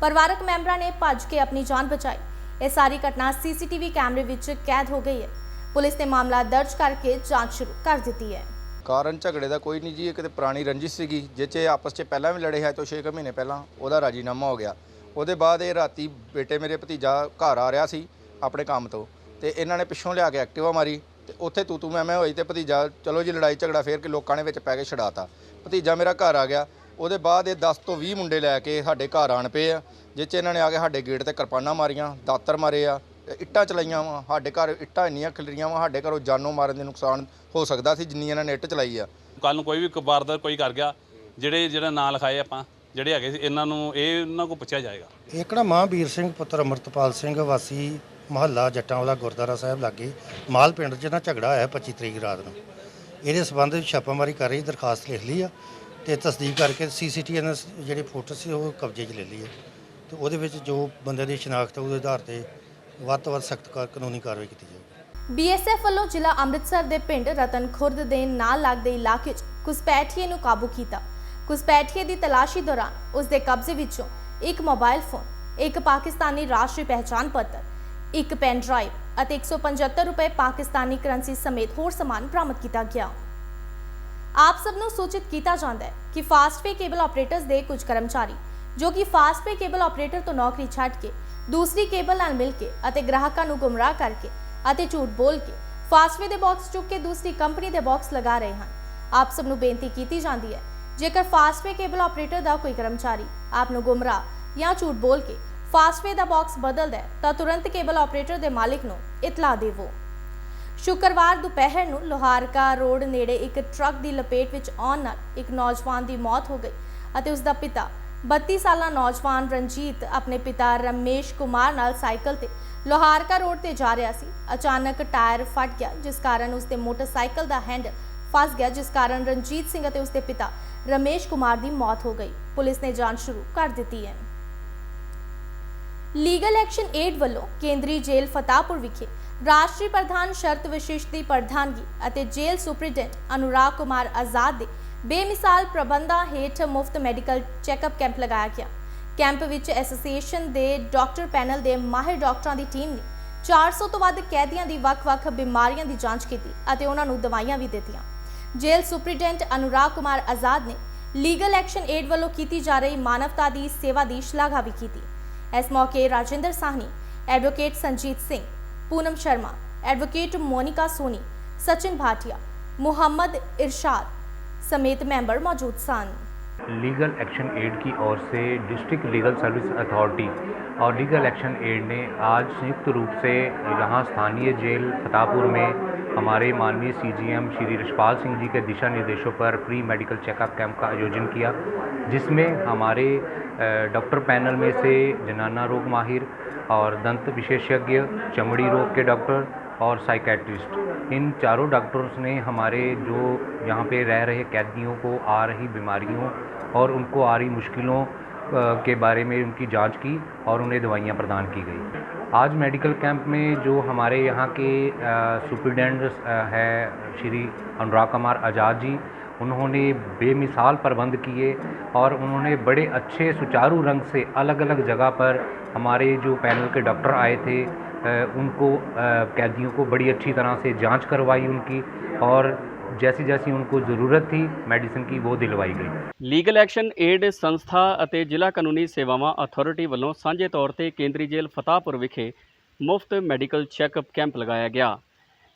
ਪਰਿਵਾਰਕ ਮੈਂਬਰਾਂ ਨੇ ਭੱਜ ਕੇ ਆਪਣੀ ਜਾਨ ਬਚਾਈ। ਇਹ ਸਾਰੀ ਘਟਨਾ ਸੀਸੀਟੀਵੀ ਕੈਮਰੇ ਵਿੱਚ ਕੈਦ ਹੋ ਗਈ ਹੈ। ਪੁਲਿਸ ਨੇ ਮਾਮਲਾ ਦਰਜ ਕਰਕੇ ਜਾਂਚ ਸ਼ੁਰੂ ਕਰ ਦਿੱਤੀ ਹੈ। ਕਾਰਨ ਝਗੜੇ ਦਾ ਕੋਈ ਨਹੀਂ ਜੀ, ਇਹ ਕਿਤੇ ਪੁਰਾਣੀ ਰੰਜਿਸ਼ ਸੀਗੀ, ਜਿਹ 'ਚ ਇਹ ਆਪਸ 'ਚ ਪਹਿਲਾਂ ਵੀ ਲੜੇ ਹੈ ਤੋਂ 6 ਮਹੀਨੇ ਪਹਿਲਾਂ, ਉਹਦਾ ਰਾਜੀਨਾਮਾ ਹੋ ਗਿਆ। ਉਹਦੇ ਬਾਅਦ ਇਹ ਰਾਤੀ ਬੇਟੇ ਮੇਰੇ ਭਤੀਜਾ ਘਰ ਆ ਰਿਹਾ ਸੀ, ਆਪਣੇ ਕੰਮ ਤੋਂ। ਤੇ ਇਹਨਾਂ ਨੇ ਪਿੱਛੋਂ ਲਿਆ ਕੇ ਐਕਟਿਵਾ ਮਾਰੀ, ਤੇ ਉੱਥੇ ਤੂੰ ਤੂੰ ਮੈਂ ਮੈਂ ਹੋਈ ਤੇ ਭਤੀਜਾ, ਚਲੋ ਜੀ ਲੜਾਈ ਝਗੜਾ ਫੇਰ ਕਿ ਲੋਕਾਂ ਨੇ ਵਿੱਚ ਪੈ ਕੇ ਛਡਾਤਾ। ਭਤੀਜਾ ਮੇਰਾ ਘਰ ਆ ਗਿਆ, ਉਹਦੇ ਬਾਅਦ ਇਹ 10 ਤੋਂ 20 ਮੁੰਡੇ ਲੈ ਕੇ ਸਾਡੇ ਘਰ ਆਣ ਪਏ ਆ, ਜਿਹ 'ਚ ਇਹਨਾਂ ਨੇ ਆ ਕੇ ਸਾਡੇ ਗੇਟ ਤੇ ਕਿਰਪਾਨਾਂ ਮਾਰੀਆਂ, ਦਾਤਰ ਮਾਰੇ ਆ ਇੱਟਾਂ ਚਲਾਈਆਂ ਵਾ ਸਾਡੇ ਘਰ ਇੱਟਾਂ ਇੰਨੀਆਂ ਖਿਲਰੀਆਂ ਵਾ ਸਾਡੇ ਘਰੋਂ ਜਾਨੋਂ ਮਾਰਨ ਦੇ ਨੁਕਸਾਨ ਹੋ ਸਕਦਾ ਸੀ ਜਿੰਨੀ ਇਹਨਾਂ ਨੇ ਇੱਟ ਚਲਾਈ ਆ। ਕੱਲ ਨੂੰ ਕੋਈ ਵੀ ਵਾਰਦਾਤ ਕੋਈ ਕਰ ਗਿਆ ਜਿਹੜੇ ਜਿਹੜਾ ਨਾਂ ਲਿਖਾਏ ਆਪਾਂ ਜਿਹੜੇ ਹੈਗੇ ਸੀ ਇਹਨਾਂ ਨੂੰ ਇਹ ਇਹਨਾਂ ਕੋਲ ਪੁੱਛਿਆ ਜਾਏਗਾ। ਇਹ ਕਿਹੜਾ ਮਹਾਂਵੀਰ ਸਿੰਘ ਪੁੱਤਰ ਅਮਰਤਪਾਲ ਸਿੰਘ ਵਾਸੀ ਮਹੱਲਾ ਜੱਟਾਂ ਵਾਲਾ ਗੁਰਦੁਆਰਾ ਸਾਹਿਬ ਲਾਗੇ ਮਾਲ ਪਿੰਡ 'ਚ ਨਾ ਝਗੜਾ ਹੋਇਆ 25 ਤਰੀਕ ਰਾਤ ਨੂੰ। ਇਹਦੇ ਸਬੰਧ ਵਿੱਚ ਛਾਪਾਮਾਰੀ ਕਰ ਰਹੀ ਦਰਖਾਸਤ ਲਿਖ ਲਈ ਆ ਤੇ ਤਸਦੀਕ ਕਰਕੇ ਸੀਸੀਟੀਵੀ ਜਿਹੜੀ ਫੋਟੋ ਸੀ ਉਹ ਕਬਜ਼ੇ 'ਚ ਲੈ ਲਈ ਹੈ ਤੇ ਉਹਦੇ ਵਿੱਚ ਜੋ ਬੰਦੇ ਦੀ ਸ਼ਨਾਖਤ ਉਹਦੇ ਆਧਾਰ ਤੇ ਵੱਧ ਤੋਂ ਵੱਧ ਸਖਤ ਕਾਨੂੰਨੀ ਕਾਰਵਾਈ ਕੀਤੀ ਜਾਵੇਗੀ ਬੀਐਸਐਫ ਵੱਲੋਂ ਜ਼ਿਲ੍ਹਾ ਅੰਮ੍ਰਿਤਸਰ ਦੇ ਪਿੰਡ ਰਤਨ ਖੁਰਦ ਦੇ ਨਾਲ ਲੱਗਦੇ ਇਲਾਕੇ 'ਚ ਕੁਸਪੈਠੀਏ ਨੂੰ ਕਾਬੂ ਕੀਤਾ। ਕੁਸਪੈਠੀਏ ਦੀ ਤਲਾਸ਼ੀ ਦੌਰਾਨ ਉਸ ਦੇ ਕਬਜ਼ੇ ਵਿੱਚੋਂ ਇੱਕ ਮੋਬਾਈਲ ਫੋਨ, ਇੱਕ ਪਾਕਿਸਤਾਨੀ ਰਾਸ਼ਟਰੀ ਪਹਿਚਾਣ ਪੱਤਰ, ਇੱਕ ਪੈਨ ਡਰਾਈਵ ਅਤੇ 175 ਰੁਪਏ ਪਾਕਿਸਤਾਨੀ ਕਰੰਸੀ ਸਮੇਤ ਹੋਰ ਸਮਾਨ ਬਰਾਮਦ ਕੀਤਾ ਗਿਆ। ਆਪ ਸਭ ਨੂੰ ਸੂਚਿਤ ਕੀਤਾ ਜਾਂਦਾ ਹੈ ਕਿ ਫਾਸਟਵੇ ਕੇਬਲ ਆਪਰੇਟਰਸ ਦੇ ਕੁਝ ਕਰਮਚਾਰੀ, ਜੋ ਕਿ ਫਾਸਟਵੇ ਕੇਬਲ ਆਪਰੇਟਰ ਤੋਂ ਨੌਕਰੀ ਛੱਡ ਕੇ ਦੂਸਰੀ ਕੇਬਲ ਨਾਲ ਮਿਲ ਕੇ ਅਤੇ ਗ੍ਰਾਹਕਾਂ ਨੂੰ ਗੁੰਮਰਾਹ ਕਰਕੇ ਅਤੇ ਝੂਠ ਬੋਲ ਕੇ ਫਾਸਟਵੇ ਦੇ ਬਾਕਸ ਚੁੱਕ ਕੇ ਦੂਸਰੀ ਕੰਪਨੀ ਦੇ ਬਾਕਸ ਲਗਾ ਰਹੇ ਹਨ। ਆਪ ਸਭ ਨੂੰ ਬੇਨਤੀ ਕੀਤੀ ਜਾਂਦੀ ਹੈ, ਜੇਕਰ ਫਾਸਟਵੇ ਕੇਬਲ ਆਪਰੇਟਰ ਦਾ ਕੋਈ ਕਰਮਚਾਰੀ ਆਪ ਨੂੰ ਗੁੰਮਰਾਹ ਜਾਂ ਝੂਠ ਬੋਲ ਕੇ ਫਾਸਟਵੇ ਦਾ ਬਾਕਸ ਬਦਲਦਾ ਹੈ, ਤਾਂ ਤੁਰੰਤ ਕੇਬਲ ਆਪਰੇਟਰ ਦੇ ਮਾਲਿਕ ਨੂੰ ਇਤਲਾਹ ਦੇਵੋ। ਸ਼ੁੱਕਰਵਾਰ ਦੁਪਹਿਰ ਨੂੰ ਲੋਹਾਰਕਾ ਰੋਡ ਨੇੜੇ ਇੱਕ ਟਰੱਕ ਦੀ ਲਪੇਟ ਵਿੱਚ ਆਉਣ ਨਾਲ ਇੱਕ ਨੌਜਵਾਨ ਦੀ ਮੌਤ ਹੋ ਗਈ ਅਤੇ ਉਸ ਦਾ ਪਿਤਾ 32 ਸਾਲਾ ਨੌਜਵਾਨ ਰਣਜੀਤ ਆਪਣੇ ਪਿਤਾ ਰਮੇਸ਼ ਕੁਮਾਰ ਨਾਲ ਸਾਈਕਲ ਤੇ ਲੋਹਾਰਕਾ ਰੋਡ ਤੇ ਜਾ ਰਿਹਾ ਸੀ। ਅਚਾਨਕ ਟਾਇਰ ਫਟ ਗਿਆ, ਜਿਸ ਕਾਰਨ ਉਸ ਦੇ ਮੋਟਰਸਾਈਕਲ ਦਾ ਹੈਂਡਲ ਫਸ ਗਿਆ, ਜਿਸ ਕਾਰਨ ਰਣਜੀਤ ਸਿੰਘ ਅਤੇ ਉਸ ਦੇ ਪਿਤਾ ਰਮੇਸ਼ ਕੁਮਾਰ ਦੀ ਮੌਤ ਹੋ ਗਈ। ਪੁਲਿਸ ਨੇ ਜਾਂਚ ਸ਼ੁਰੂ ਕਰ ਦਿੱਤੀ ਹੈ। ਲੀਗਲ ਐਕਸ਼ਨ ਏਡ ਵੱਲੋਂ ਕੇਂਦਰੀ ਜੇਲ੍ਹ ਫਤਾਹਪੁਰ ਵਿਖੇ ਰਾਸ਼ਟਰੀ ਪ੍ਰਧਾਨ ਸ਼ਰਤ ਵਿਸ਼ੇਸ਼ ਦੀ ਪ੍ਰਧਾਨਗੀ ਅਤੇ ਜੇਲ੍ਹ ਸੁਪਰਡੈਂਟ ਅਨੁਰਾਗ ਕੁਮਾਰ ਆਜ਼ਾਦ ਦੇ ਬੇਮਿਸਾਲ ਪ੍ਰਬੰਧਾਂ ਹੇਠ ਮੁਫਤ ਮੈਡੀਕਲ ਚੈੱਕਅਪ ਕੈਂਪ ਲਗਾਇਆ ਗਿਆ। ਕੈਂਪ ਵਿੱਚ ਐਸੋਸੀਏਸ਼ਨ ਦੇ ਡਾਕਟਰ ਪੈਨਲ ਦੇ ਮਾਹਿਰ ਡਾਕਟਰਾਂ ਦੀ ਟੀਮ ਨੇ 400 ਤੋਂ ਵੱਧ ਕੈਦੀਆਂ ਦੀ ਵੱਖ-ਵੱਖ ਬਿਮਾਰੀਆਂ ਦੀ ਜਾਂਚ ਕੀਤੀ ਅਤੇ ਉਹਨਾਂ ਨੂੰ ਦਵਾਈਆਂ ਵੀ ਦਿੱਤੀਆਂ। ਜੇਲ੍ਹ ਸੁਪਰੀਡੈਂਟ ਅਨੁਰਾਗ ਕੁਮਾਰ ਆਜ਼ਾਦ ਨੇ ਲੀਗਲ ਐਕਸ਼ਨ ਏਡ ਵੱਲੋਂ ਕੀਤੀ ਜਾ ਰਹੀ ਮਾਨਵਤਾ ਦੀ ਸੇਵਾ ਦੀ ਸ਼ਲਾਘਾ ਵੀ ਕੀਤੀ। ਇਸ ਮੌਕੇ ਰਾਜਿੰਦਰ ਸਾਹਨੀ, ਐਡਵੋਕੇਟ ਸੰਜੀਤ ਸਿੰਘ, ਪੂਨਮ ਸ਼ਰਮਾ, ਐਡਵੋਕੇਟ ਮੋਨਿਕਾ ਸੋਨੀ, ਸਚਿਨ ਭਾਟਿਆ, ਮੁਹੰਮਦ ਇਰਸ਼ਾਦ समेत मेंबर मौजूद सन। लीगल एक्शन एड की ओर से डिस्ट्रिक्ट लीगल सर्विस अथॉरिटी और लीगल एक्शन एड ने आज संयुक्त रूप से यहाँ स्थानीय जेल फतापुर में हमारे माननीय सीजीएम श्री रिशपाल सिंह जी के दिशा निर्देशों पर प्री मेडिकल चेकअप कैंप का आयोजन किया, जिसमें हमारे डॉक्टर पैनल में से जनाना रोग माहिर और दंत विशेषज्ञ, चमड़ी रोग के डॉक्टर और साइकेट्रिस्ट इन चारों डॉक्टर्स ने हमारे जो यहाँ पे रह रहे कैदियों को, आ रही बीमारियों और उनको आ रही मुश्किलों के बारे में उनकी जाँच की और उन्हें दवाइयाँ प्रदान की गई। आज मेडिकल कैंप में जो हमारे यहाँ के सुप्रिटेंडेंट है श्री अनुराग कुमार आज़ाद जी, उन्होंने बेमिसाल प्रबंध किए और उन्होंने बड़े अच्छे सुचारू रंग से अलग अलग जगह पर हमारे जो पैनल के डॉक्टर आए थे उनको अ, कैदियों को बड़ी अच्छी तरह से जांच करवाई उनकी और जैसी जैसी उनको ज़रूरत थी मेडिसिन की वो दिलवाई गई ਲੀਗਲ ਐਕਸ਼ਨ ਏਡ ਸੰਸਥਾ ਅਤੇ ਜ਼ਿਲ੍ਹਾ ਕਾਨੂੰਨੀ ਸੇਵਾਵਾਂ ਅਥਾਰਟੀ ਵੱਲੋਂ ਸਾਂਝੇ ਤੌਰ ਤੇ ਕੇਂਦਰੀ ਜੇਲ੍ਹ ਫਤਾਹਪੁਰ ਵਿਖੇ ਮੁਫਤ ਮੈਡੀਕਲ ਚੈੱਕਅਪ ਕੈਂਪ ਲਗਾਇਆ ਗਿਆ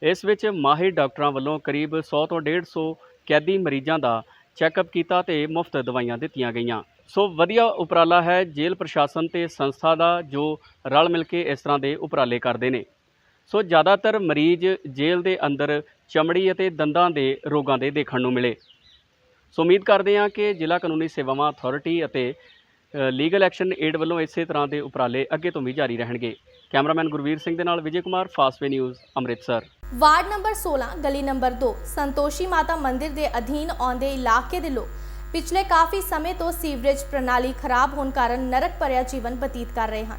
ਇਸ ਵਿੱਚ ਮਾਹਿਰ ਡਾਕਟਰਾਂ ਵੱਲੋਂ ਕਰੀਬ 100 ਤੋਂ 150 ਕੈਦੀ ਮਰੀਜ਼ਾਂ ਦਾ ਚੈੱਕਅਪ ਕੀਤਾ ਤੇ ਮੁਫਤ ਦਵਾਈਆਂ ਦਿੱਤੀਆਂ ਗਈਆਂ ਸੋ ਵਧੀਆ ਉਪਰਾਲਾ ਹੈ ਜੇਲ੍ਹ ਪ੍ਰਸ਼ਾਸਨ ਤੇ ਸੰਸਥਾ ਦਾ ਜੋ ਰਲ ਮਿਲ ਕੇ ਇਸ ਤਰ੍ਹਾਂ ਦੇ ਉਪਰਾਲੇ ਕਰਦੇ ਨੇ। ਸੋ ਜ਼ਿਆਦਾਤਰ ਮਰੀਜ਼ ਜੇਲ੍ਹ ਦੇ ਅੰਦਰ ਚਮੜੀ ਅਤੇ ਦੰਦਾਂ ਦੇ ਰੋਗਾਂ ਦੇ ਦੇਖਣ ਨੂੰ ਮਿਲੇ। ਸੋ ਉਮੀਦ ਕਰਦੇ ਹਾਂ ਕਿ ਜ਼ਿਲ੍ਹਾ ਕਾਨੂੰਨੀ ਸੇਵਾਵਾਂ ਅਥਾਰਟੀ ਅਤੇ ਲੀਗਲ ਐਕਸ਼ਨ ਏਡ ਵੱਲੋਂ ਇਸੇ ਤਰ੍ਹਾਂ ਦੇ ਉਪਰਾਲੇ ਅੱਗੇ ਤੋਂ ਵੀ ਜਾਰੀ ਰਹਿਣਗੇ। ਕੈਮਰਾਮੈਨ ਗੁਰਵੀਰ ਸਿੰਘ ਦੇ ਨਾਲ Vijay Kumar Fastway news, Amritsar. Ward number 16 ਗਲੀ ਨੰਬਰ 2 ਸੰਤੋਸ਼ੀ ਮਾਤਾ ਮੰਦਿਰ ਦੇ ਅਧੀਨ ਆਉਂਦੇ ਇਲਾਕੇ ਦੇ ਲੋਕ ਪਿਛਲੇ ਕਾਫੀ ਸਮੇਂ ਤੋਂ ਸੀਵਰੇਜ ਪ੍ਰਣਾਲੀ ਖਰਾਬ ਹੋਣ ਕਾਰਨ ਨਰਕ ਭਰਿਆ ਜੀਵਨ ਬਤੀਤ ਕਰ ਰਹੇ ਹਨ।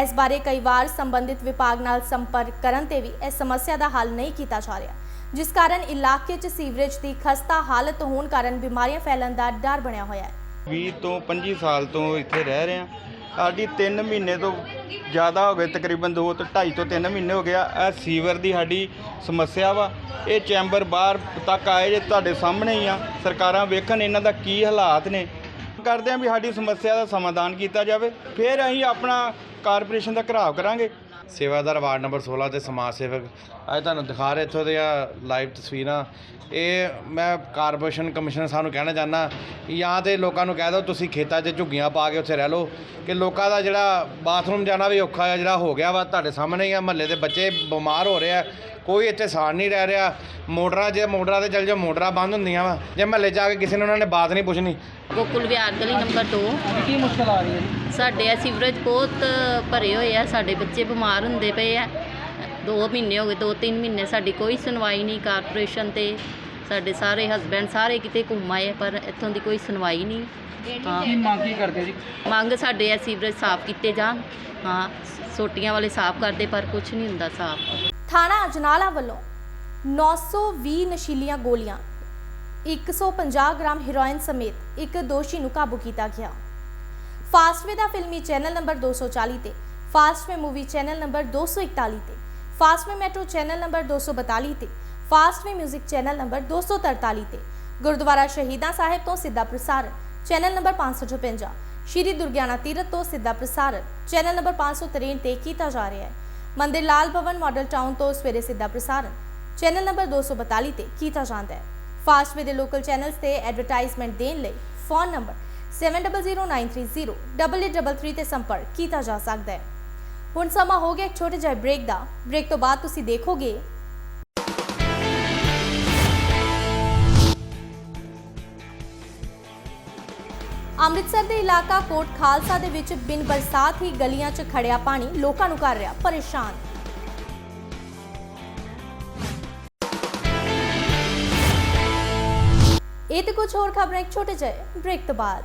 ਇਸ ਬਾਰੇ ਕਈ ਵਾਰ ਸੰਬੰਧਿਤ ਵਿਭਾਗ ਨਾਲ ਸੰਪਰਕ ਕਰਨ ਤੇ ਵੀ ਇਸ ਸਮੱਸਿਆ ਦਾ ਹੱਲ ਨਹੀਂ ਕੀਤਾ ਜਾ ਰਿਹਾ, ਜਿਸ ਕਾਰਨ ਇਲਾਕੇ 'ਚ ਸੀਵਰੇਜ ਦੀ ਖਸਤਾ ਹਾਲਤ ਹੋਣ ਕਾਰਨ ਬਿਮਾਰੀਆਂ ਫੈਲਣ ਦਾ ਡਰ ਬਣਿਆ ਹੋਇਆ ਹੈ। 20 ਤੋਂ 25 ਸਾਲ ਤੋਂ ਇੱਥੇ ਰਹਿ ਰਹੇ ਹਾਂ। ਸਾਡੀ 3 ਮਹੀਨੇ ਤੋਂ ਜ਼ਿਆਦਾ ਹੋ ਗਏ, ਤਕਰੀਬਨ 2 ਤੋਂ 2.5 ਤੋਂ 3 ਮਹੀਨੇ ਹੋ ਗਿਆ ਇਹ ਸੀਵਰ ਦੀ ਸਾਡੀ ਸਮੱਸਿਆ ਵਾ। ਇਹ ਚੈਂਬਰ ਬਾਹਰ ਤੱਕ ਆਏ ਜੇ ਤੁਹਾਡੇ ਸਾਹਮਣੇ ਹੀ ਆ। ਸਰਕਾਰਾਂ ਵੇਖਣ ਇਹਨਾਂ ਦਾ ਕੀ ਹਾਲਾਤ ਨੇ। ਕਰਦੇ ਆ ਵੀ ਸਾਡੀ ਸਮੱਸਿਆ ਦਾ ਸਮਾਧਾਨ ਕੀਤਾ ਜਾਵੇ। ਫਿਰ ਅਸੀਂ ਆਪਣਾ ਕਾਰਪੋਰੇਸ਼ਨ ਦਾ ਘਰਾਵ ਕਰਾਂਗੇ। ਸੇਵਾਦਾਰ ਵਾਰਡ ਨੰਬਰ 16 ਦੇ ਸਮਾਜ ਸੇਵਕ। ਅੱਜ ਤੁਹਾਨੂੰ ਦਿਖਾ ਰਹੇ ਇੱਥੋਂ ਦੀਆਂ ਲਾਈਵ ਤਸਵੀਰਾਂ। ਇਹ ਮੈਂ ਕਾਰਪੋਰੇਸ਼ਨ ਕਮਿਸ਼ਨਰ ਸਾਹਿਬ ਨੂੰ ਕਹਿਣਾ ਚਾਹੁੰਦਾ ਕਿ ਜਾਂ ਤੇ ਲੋਕਾਂ ਨੂੰ ਕਹਿ ਦਿਓ, ਤੁਸੀਂ ਖੇਤਾਂ 'ਚ ਝੁੱਗੀਆਂ ਪਾ ਕੇ ਉੱਥੇ ਰਹਿ ਲਓ, ਕਿ ਲੋਕਾਂ ਦਾ ਜਿਹੜਾ ਬਾਥਰੂਮ ਜਾਣਾ ਵੀ ਔਖਾ ਹੈ ਜਿਹੜਾ ਹੋ ਗਿਆ ਵਾ ਤੁਹਾਡੇ ਸਾਹਮਣੇ ਹੀ ਆ, ਮਹੱਲੇ ਦੇ ਬੱਚੇ ਬਿਮਾਰ ਹੋ ਰਹੇ ਆ। ਕੋਈ ਇੱਥੇ ਸਾਨ ਨਹੀਂ ਰਹਿ ਰਿਹਾ। ਮੋਟਰਾਂ ਜੇ ਮੋਟਰਾਂ ਤੇ ਚੱਲ ਜਾ ਮੋਟਰਾਂ ਬੰਦ ਹੁੰਦੀਆਂ ਵਾ। ਜੇ ਮਹੱਲੇ ਜਾ ਕੇ ਕਿਸੇ ਨੇ ਉਹਨਾਂ ਨੇ ਬਾਤ ਨਹੀਂ ਪੁੱਛਣੀ। ਗੋਕੁਲ ਵਿਹਾਰ ਗਲੀ ਨੰਬਰ 2 ਕੀ ਮੁਸ਼ਕਲ ਆ ਰਹੀ ਹੈ ਸਾਡੇ ਆ ਸੀਵਰੇਜ ਬਹੁਤ ਭਰੇ ਹੋਏ ਆ। ਸਾਡੇ ਬੱਚੇ ਬਿਮਾਰ ਹੁੰਦੇ ਪਏ ਆ। 2 ਮਹੀਨੇ ਹੋ ਗਏ 2-3 ਮਹੀਨੇ ਸਾਡੀ ਕੋਈ ਸੁਣਵਾਈ ਨਹੀਂ ਕਾਰਪੋਰੇਸ਼ਨ ਤੇ। ਸਾਡੇ ਸਾਰੇ ਹਸਬੈਂਡ ਸਾਰੇ ਕਿਤੇ ਘੁੰਮ ਆਏ ਆ, ਪਰ ਇੱਥੋਂ ਦੀ ਕੋਈ ਸੁਣਵਾਈ ਨਹੀਂ। ਹਾਂ। ਕੀ ਮੰਗ ਕੀ ਕਰਦੇ ਜੀ? ਮੰਗ ਸਾਡੇ ਆ ਸੀਵਰੇਜ ਸਾਫ਼ ਕੀਤੇ ਜਾਣ। ਹਾਂ ਸੋਟੀਆਂ ਵਾਲੇ ਸਾਫ਼ ਕਰਦੇ ਪਰ ਕੁਝ ਨਹੀਂ ਹੁੰਦਾ ਸਾਫ਼। ਥਾਣਾ ਅਜਨਾਲਾ ਵੱਲੋਂ 920 ਨਸ਼ੀਲੀਆਂ ਗੋਲੀਆਂ 150 ਗ੍ਰਾਮ ਹੈਰੋਇਨ ਸਮੇਤ ਇੱਕ ਦੋਸ਼ੀ ਨੂੰ ਕਾਬੂ ਕੀਤਾ ਗਿਆ। ਫਾਸਟਵੇ ਦਾ ਫਿਲਮੀ ਚੈਨਲ ਨੰਬਰ 240 ਤੇ, ਫਾਸਟਵੇ ਮੂਵੀ ਚੈਨਲ ਨੰਬਰ 241 ਤੇ, ਫਾਸਟਵੇ ਮੈਟਰੋ ਚੈਨਲ ਨੰਬਰ 242 ਤੇ, ਫਾਸਟਵੇ 뮤직 ਚੈਨਲ ਨੰਬਰ 243 ਤੇ, ਗੁਰਦੁਆਰਾ ਸ਼ਹੀਦਾਂ ਸਾਹਿਬ ਤੋਂ ਸਿੱਧਾ ਪ੍ਰਸਾਰਣ ਚੈਨਲ ਨੰਬਰ 556 ਸ਼੍ਰੀ ਦੁਰਗਿਆਨਾ ਤੀਰਥ ਤੋਂ ਸਿੱਧਾ ਪ੍ਰਸਾਰਣ ਚੈਨਲ ਨੰਬਰ 563 ਤੇ ਕੀਤਾ ਜਾ ਰਿਹਾ ਹੈ। ਮੰਦਿਰ ਲਾਲ ਭਵਨ ਮਾਡਲ ਟਾਊਨ ਤੋਂ ਸਵੇਰੇ ਸਿੱਧਾ ਪ੍ਰਸਾਰਣ। ਚੈਨਲ ਨੰਬਰ 242 ਤੇ ਕੀਤਾ ਜਾਂਦਾ ਹੈ। ਫਾਸਟਵੇ ਦੇ ਲੋਕਲ ਚੈਨਲਸ ਤੇ ਐਡਵਰਟਾਈਜ਼ਮੈਂਟ ਦੇਣ ਲਈ ਫੋਨ ਨੰਬਰ 7009308833 ਤੇ ਸੰਪਰਕ ਕੀਤਾ ਜਾ ਸਕਦਾ ਹੈ। ਹੁਣ ਸਮਾਂ ਹੋ ਗਿਆ ਇੱਕ ਛੋਟੇ ਜਿਹੇ ਬ੍ਰੇਕ ਦਾ। ਬ੍ਰੇਕ ਤੋਂ ਬਾਅਦ ਤੁਸੀਂ ਦੇਖੋਗੇ ਅੰਮ੍ਰਿਤਸਰ ਦੇ ਇਲਾਕਾ ਕੋਟ ਖਾਲਸਾ ਦੇ ਵਿੱਚ ਬਿਨ ਬਰਸਾਤ ਹੀ ਗਲੀਆਂ 'ਚ ਖੜਿਆ ਪਾਣੀ ਲੋਕਾਂ ਨੂੰ ਕਰ ਰਿਹਾ ਪਰੇਸ਼ਾਨ। ਇਹ ਤੇ ਕੁਝ ਹੋਰ ਖਬਰਾਂ, ਇੱਕ ਛੋਟੇ ਜਿਹੇ ਬ੍ਰੇਕ ਤੋਂ ਬਾਅਦ।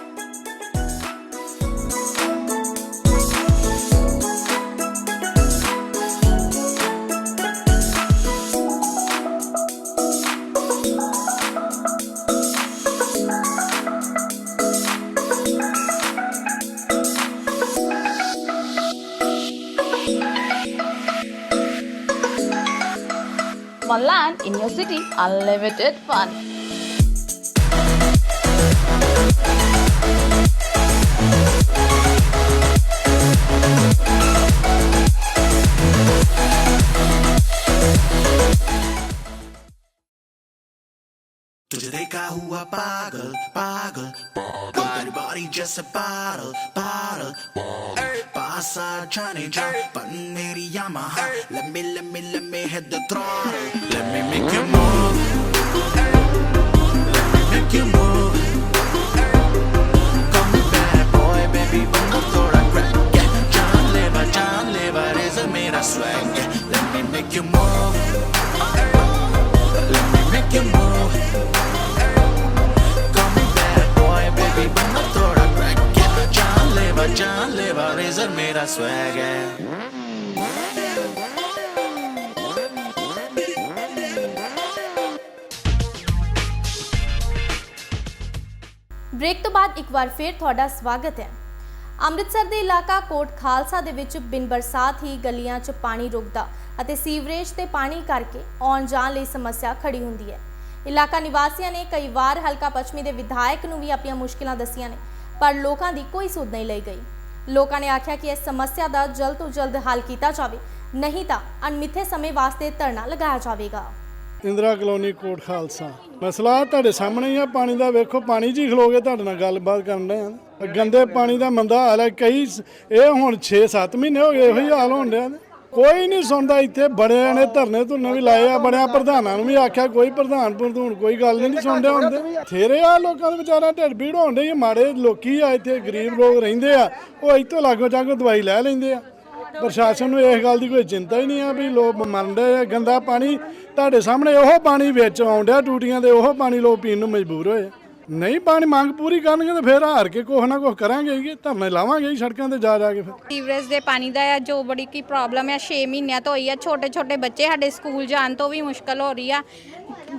Funland in your city, unlimited fun. तुझे देखा हुआ पागल पागल पागल बॉडी जैसे पागल पागल पास आ जाने जा पन मेरी Yamaha let me let me let me ਇੱਕ ਵਾਰ ਫਿਰ ਤੁਹਾਡਾ ਸਵਾਗਤ ਹੈ। ਅੰਮ੍ਰਿਤਸਰ ਦੇ ਇਲਾਕਾ ਕੋਟ ਖਾਲਸਾ ਦੇ ਵਿੱਚ ਬਿਨ ਬਰਸਾਤ ਹੀ ਗਲੀਆਂ 'ਚ ਪਾਣੀ ਰੁਕਦਾ ਅਤੇ ਸੀਵਰੇਜ ਤੇ ਪਾਣੀ ਕਰਕੇ ਆਉਣ ਜਾਣ ਲਈ ਸਮੱਸਿਆ ਖੜੀ ਹੁੰਦੀ ਹੈ। ਇਲਾਕਾ ਨਿਵਾਸੀਆਂ ਨੇ ਕਈ ਵਾਰ ਹਲਕਾ ਪੱਛਮੀ ਦੇ ਵਿਧਾਇਕ ਨੂੰ ਵੀ ਆਪਣੀਆਂ ਮੁਸ਼ਕਿਲਾਂ ਦੱਸੀਆਂ ਨੇ, ਪਰ ਲੋਕਾਂ ਦੀ ਕੋਈ ਸੁਧ ਨਹੀਂ ਲਈ ਗਈ। ਲੋਕਾਂ ਨੇ ਆਖਿਆ ਕਿ ਇਸ ਸਮੱਸਿਆ ਦਾ ਜਲਦ ਤੋਂ ਜਲਦ ਹੱਲ ਕੀਤਾ ਜਾਵੇ, ਨਹੀਂ ਤਾਂ ਅਣਮਿੱਥੇ ਸਮੇਂ ਵਾਸਤੇ ਧਰਨਾ ਲਗਾਇਆ ਜਾਵੇਗਾ। ਇੰਦਰਾ ਕਲੋਨੀ ਕੋਟ ਖਾਲਸਾ। ਮਸਲਾ ਤੁਹਾਡੇ ਸਾਹਮਣੇ ਹੀ ਆ, ਪਾਣੀ ਦਾ ਵੇਖੋ, ਪਾਣੀ ਜੀ ਖਲੋਗੇ ਤੁਹਾਡੇ ਨਾਲ ਗੱਲਬਾਤ ਕਰਨ ਦੇ ਆ ਗੰਦੇ ਪਾਣੀ ਦਾ ਮੰਦਾ ਹਾਲ ਹੈ, ਕਈ ਇਹ ਹੁਣ 6-7 ਮਹੀਨੇ ਹੋ ਗਏ, ਇਹੋ ਹੀ ਹਾਲ ਹੋਣ ਡਿਆ ਕੋਈ ਨਹੀਂ ਸੁਣਦਾ, ਇੱਥੇ ਬੜਿਆਂ ਨੇ ਧਰਨੇ ਧੁਰਨੇ ਵੀ ਲਾਏ ਆ, ਬੜਿਆਂ ਪ੍ਰਧਾਨਾਂ ਨੂੰ ਵੀ ਆਖਿਆ, ਕੋਈ ਪ੍ਰਧਾਨ ਪ੍ਰਧੂਨ ਕੋਈ ਗੱਲ ਨਹੀਂ ਸੁਣਦੇ ਹੁੰਦੇ। ਥੇਰੇ ਆ ਲੋਕਾਂ ਦੇ ਵਿਚਾਰਾ, ਢਿੱਡ ਭੀੜ ਹੋਣ ਡਈ ਮਾੜੇ ਲੋਕੀ ਆ ਇੱਥੇ, ਗਰੀਬ ਲੋਕ ਰਹਿੰਦੇ ਆ, ਉਹ ਇੱਥੋਂ ਲਾਗੋ ਚਾਗੋ ਦਵਾਈ ਲੈ ਲੈਂਦੇ ਆ। ਪ੍ਰਸ਼ਾਸਨ ਨੂੰ ਇਸ ਗੱਲ ਦੀ ਕੋਈ ਚਿੰਤਾ ਹੀ ਨਹੀਂ ਆ ਵੀ ਲੋਕ ਮਰਨ ਡਏ ਆ ਗੰਦਾ ਪਾਣੀ ਤੁਹਾਡੇ ਸਾਹਮਣੇ ਉਹ ਪਾਣੀ ਵਿੱਚ ਆਉਂਦਿਆ ਟੂਟੀਆਂ ਦੇ ਉਹ ਪਾਣੀ ਲੋਕ ਪੀਣ ਨੂੰ ਮਜਬੂਰ ਹੋਏ ਆ। ਨਹੀਂ ਪਾਣੀ ਮੰਗ ਪੂਰੀ ਕਰਨਗੇ ਤਾਂ ਫਿਰ ਹਾਰ ਕੇ ਕੁਛ ਨਾ ਕੁਛ ਕਰਾਂਗੇ ਹੀ ਧਰਨੇ ਲਾਵਾਂਗੇ ਹੀ ਸੜਕਾਂ ਤੇ ਜਾ ਜਾ ਕੇ ਫਿਰ ਸੀਵਰੇਜ ਦੇ ਪਾਣੀ ਦਾ ਆ ਜੋ ਬੜੀ ਕੀ ਪ੍ਰੋਬਲਮ ਹੈ 6 ਮਹੀਨਿਆਂ ਤੋਂ ਹੋਈ ਆ ਛੋਟੇ ਛੋਟੇ ਬੱਚੇ ਸਾਡੇ ਸਕੂਲ ਜਾਣ ਤੋਂ ਵੀ ਮੁਸ਼ਕਲ ਹੋ ਰਹੀ ਆ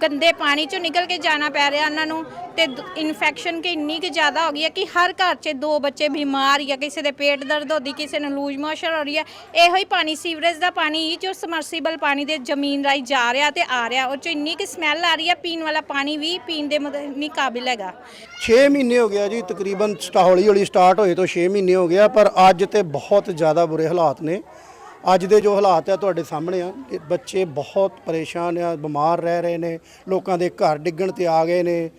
ਗੰਦੇ ਪਾਣੀ ਚੋਂ ਨਿਕਲ ਕੇ ਜਾਣਾ ਪੈ ਰਿਹਾ ਉਹਨਾਂ ਨੂੰ ਤੇ ਇਨਫੈਕਸ਼ਨ ਕਿ ਇੰਨੀ ਕਿ ਜ਼ਿਆਦਾ ਹੋ ਗਈ ਹੈ ਕਿ ਹਰ ਘਰ 'ਚ ਦੋ ਬੱਚੇ ਬਿਮਾਰ ਜਾਂ ਕਿਸੇ ਦੇ ਪੇਟ ਦਰਦ ਹੋਦੀ ਕਿਸੇ ਨੂੰ ਲੂਜ ਮੋਸ਼ਨ ਹੋ ਰਹੀ ਹੈ। ਇਹੋ ਹੀ ਪਾਣੀ, ਸੀਵਰੇਜ ਦਾ ਪਾਣੀ ਹੀ ਜੋ ਸਮਰਸੀਬਲ ਪਾਣੀ ਦੇ ਜ਼ਮੀਨ ਰਾਹੀਂ ਜਾ ਰਿਹਾ ਤੇ ਆ ਰਿਹਾ, ਉਹ 'ਚ ਇੰਨੀ ਕਿ ਸਮੈਲ ਆ ਰਹੀ ਹੈ, ਪੀਣ ਵਾਲਾ ਪਾਣੀ ਵੀ ਪੀਣ ਦੇ ਮਤ- ਨਹੀਂ ਕਾਬਿਲ ਹੈਗਾ। 6 ਮਹੀਨੇ ਹੋ ਗਿਆ ਜੀ, ਤਕਰੀਬਨ ਹੌਲੀ ਹੌਲੀ ਸਟਾਰਟ ਹੋਏ ਤੋਂ 6 ਮਹੀਨੇ ਹੋ ਗਿਆ, ਪਰ ਅੱਜ ਤੇ ਬਹੁਤ ਜ਼ਿਆਦਾ ਬੁਰੇ ਹਾਲਾਤ ਨੇ। ਅੱਜ ਦੇ ਜੋ ਹਾਲਾਤ ਆ ਤੁਹਾਡੇ ਸਾਹਮਣੇ ਆ, ਇਹ ਬੱਚੇ ਬਹੁਤ ਪਰੇਸ਼ਾਨ ਆ, ਬਿਮਾਰ ਰਹਿ ਰਹੇ ਨੇ, ਲੋਕਾਂ ਦੇ ਘਰ ਡਿੱਗਣ ਤੇ ਆ ਗਏ ਨੇ,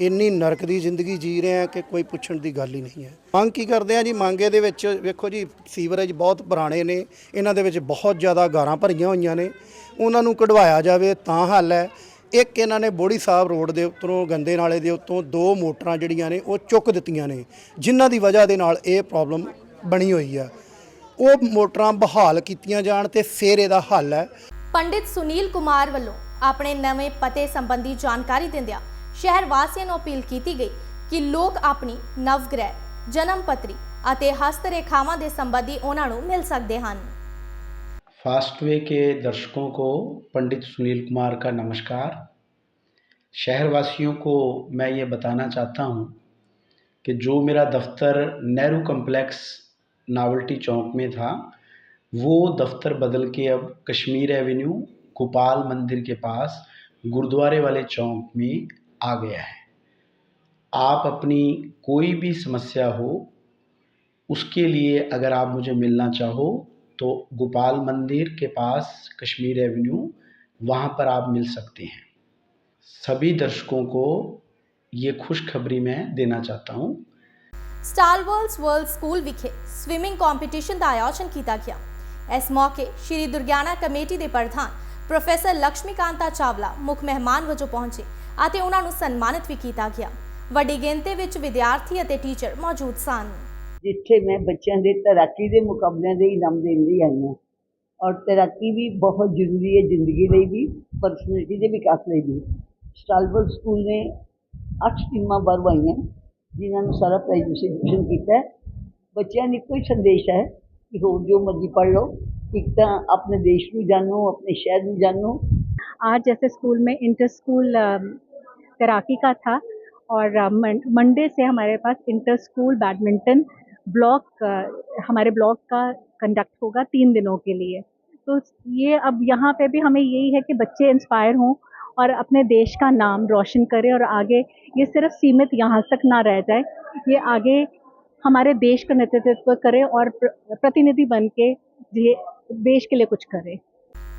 ਇੰਨੀ ਨਰਕ ਦੀ ਜ਼ਿੰਦਗੀ ਜੀ ਰਹੇ ਆ ਕਿ ਕੋਈ ਪੁੱਛਣ ਦੀ ਗੱਲ ਹੀ ਨਹੀਂ ਹੈ। ਮੰਗ ਕੀ ਕਰਦੇ ਆ ਜੀ? ਮੰਗੇ ਦੇ ਵਿੱਚ ਵੇਖੋ ਜੀ, ਸੀਵਰੇਜ ਬਹੁਤ ਪੁਰਾਣੇ ਨੇ, ਇਹਨਾਂ ਦੇ ਵਿੱਚ ਬਹੁਤ ਜ਼ਿਆਦਾ ਗਾਰਾਂ ਭਰੀਆਂ ਹੋਈਆਂ ਨੇ, ਉਹਨਾਂ ਨੂੰ ਕਢਵਾਇਆ ਜਾਵੇ ਤਾਂ ਹੱਲ ਹੈ। ਇੱਕ ਇਹਨਾਂ ਨੇ ਬੋੜੀ ਸਾਹਿਬ ਰੋਡ ਦੇ ਉੱਤੋਂ ਗੰਦੇ ਨਾਲੇ ਦੇ ਉੱਤੋਂ ਦੋ ਮੋਟਰਾਂ ਜਿਹੜੀਆਂ ਨੇ, ਉਹ ਚੁੱਕ ਦਿੱਤੀਆਂ ਨੇ, ਜਿਨ੍ਹਾਂ ਦੀ ਵਜ੍ਹਾ ਦੇ ਨਾਲ ਇਹ ਪ੍ਰੋਬਲਮ ਬਣੀ ਹੋਈ ਆ। ਉਹ ਮੋਟਰਾਂ ਬਹਾਲ ਕੀਤੀਆਂ ਜਾਣ ਤੇ ਫਿਰ ਇਹਦਾ ਹੱਲ ਹੈ ਪੰਡਿਤ ਸੁਨੀਲ ਕੁਮਾਰ ਵੱਲੋਂ ਆਪਣੇ ਨਵੇਂ ਪਤੇ ਸੰਬੰਧੀ ਜਾਣਕਾਰੀ ਦਿੰਦਿਆਂ ਸ਼ਹਿਰ ਵਾਸੀਆਂ ਨੂੰ ਅਪੀਲ ਕੀਤੀ ਗਈ ਕਿ ਲੋਕ ਆਪਣੀ ਨਵਗ੍ਰਹਿ ਜਨਮ ਪੱਤਰੀ ਅਤੇ ਹਸਤ ਰੇਖਾਵਾਂ ਦੇ ਸੰਬੰਧੀ ਉਹਨਾਂ ਨੂੰ ਮਿਲ ਸਕਦੇ ਹਨ फास्ट वे के दर्शकों को पंडित सुनील कुमार का नमस्कार शहरवासियों को मैं ये बताना चाहता हूँ कि जो मेरा दफ्तर नेहरू कम्प्लेक्स नावल्टी चौक में था। वो दफ्तर बदल के अब कश्मीर एवेन्यू, गोपाल मंदिर के पास, गुरुद्वारे वाले चौक में आ गया है। आप अपनी कोई भी समस्या हो, उसके लिए अगर आप मुझे मिलना चाहो तो गोपाल मंदिर के पास कश्मीर एवेन्यू, वहाँ पर आप मिल सकते हैं। सभी दर्शकों को ये खुशखबरी मैं देना चाहता हूँ। ਸਟਾਰ ਵਰਲਡ ਸਕੂਲ ਵਿਖੇ ਸਵਿਮਿੰਗ ਕੰਪੀਟੀਸ਼ਨ ਦਾ ਆਯੋਜਨ ਕੀਤਾ ਗਿਆ। ਇਸ ਮੌਕੇ ਸ਼੍ਰੀ ਦੁਰਗਿਆਨਾ ਕਮੇਟੀ ਦੇ ਪ੍ਰਧਾਨ ਪ੍ਰੋਫੈਸਰ ਲక్ష్ਮੀਕਾਂਤਾ ਚਾਵਲਾ, ਮੁੱਖ ਮਹਿਮਾਨ ਵਜੋਂ ਪਹੁੰਚੇ ਅਤੇ ਉਹਨਾਂ ਨੂੰ ਸਨਮਾਨਿਤ ਵੀ ਕੀਤਾ ਗਿਆ। ਵੱਡੀ ਗਿਣਤੀ ਵਿੱਚ ਵਿਦਿਆਰਥੀ ਅਤੇ ਟੀਚਰ ਮੌਜੂਦ ਸਨ। ਜਿੱਥੇ ਮੈਂ ਬੱਚਿਆਂ ਦੇ ਤੈਰਾਕੀ ਦੇ ਮੁਕਾਬਲਿਆਂ ਦੇ ਇਨਾਮ ਦੇਣ ਲਈ ਆਈ ਹਾਂ ਔਰ ਤੈਰਾਕੀ ਵੀ ਬਹੁਤ ਜ਼ਰੂਰੀ ਹੈ ਜ਼ਿੰਦਗੀ ਲਈ ਵੀ ਪਰਸਨੈਲਿਟੀ ਦੇ ਵਿਕਾਸ ਲਈ ਵੀ। ਸਟਾਲਬਰਗ ਸਕੂਲ ਨੇ ਅੱਠ ਟੀਮਾਂ ਬਾਹਰੋਂ ਜਿਨ੍ਹਾਂ ਨੂੰ ਸਾਰਾ ਪ੍ਰਾਈਜ਼ ਡਿਸਟ੍ਰੀਬਿਊਸ਼ਨ ਕੀਤਾ ਹੈ ਬੱਚਿਆਂ ਨੂੰ ਇੱਕੋ ਹੀ ਸੰਦੇਸ਼ ਹੈ ਕਿ ਹੋਰ ਜੋ ਮਰਜ਼ੀ ਪੜ੍ਹ ਲਓ ਇੱਕ ਤਾਂ ਆਪਣੇ ਦੇਸ਼ ਨੂੰ ਜਾਣੋ ਆਪਣੇ ਸ਼ਹਿਰ ਨੂੰ ਜਾਣੋ आज जैसे स्कूल में इंटर स्कूल तैराकी का था और मंडे से हमारे पास इंटर स्कूल बैडमिंटन ब्लॉक हमारे ब्लॉक का कंडक्ट होगा तीन दिनों के लिए तो ये अब यहाँ पे भी हमें यही है कि बच्चे इंस्पायर हों और अपने देश का नाम रोशन करें और आगे ये सिर्फ सीमित यहाँ तक ना रह जाए ये आगे हमारे देश का नेतृत्व करें और प्र- प्रतिनिधि बन के ये देश के लिए कुछ करें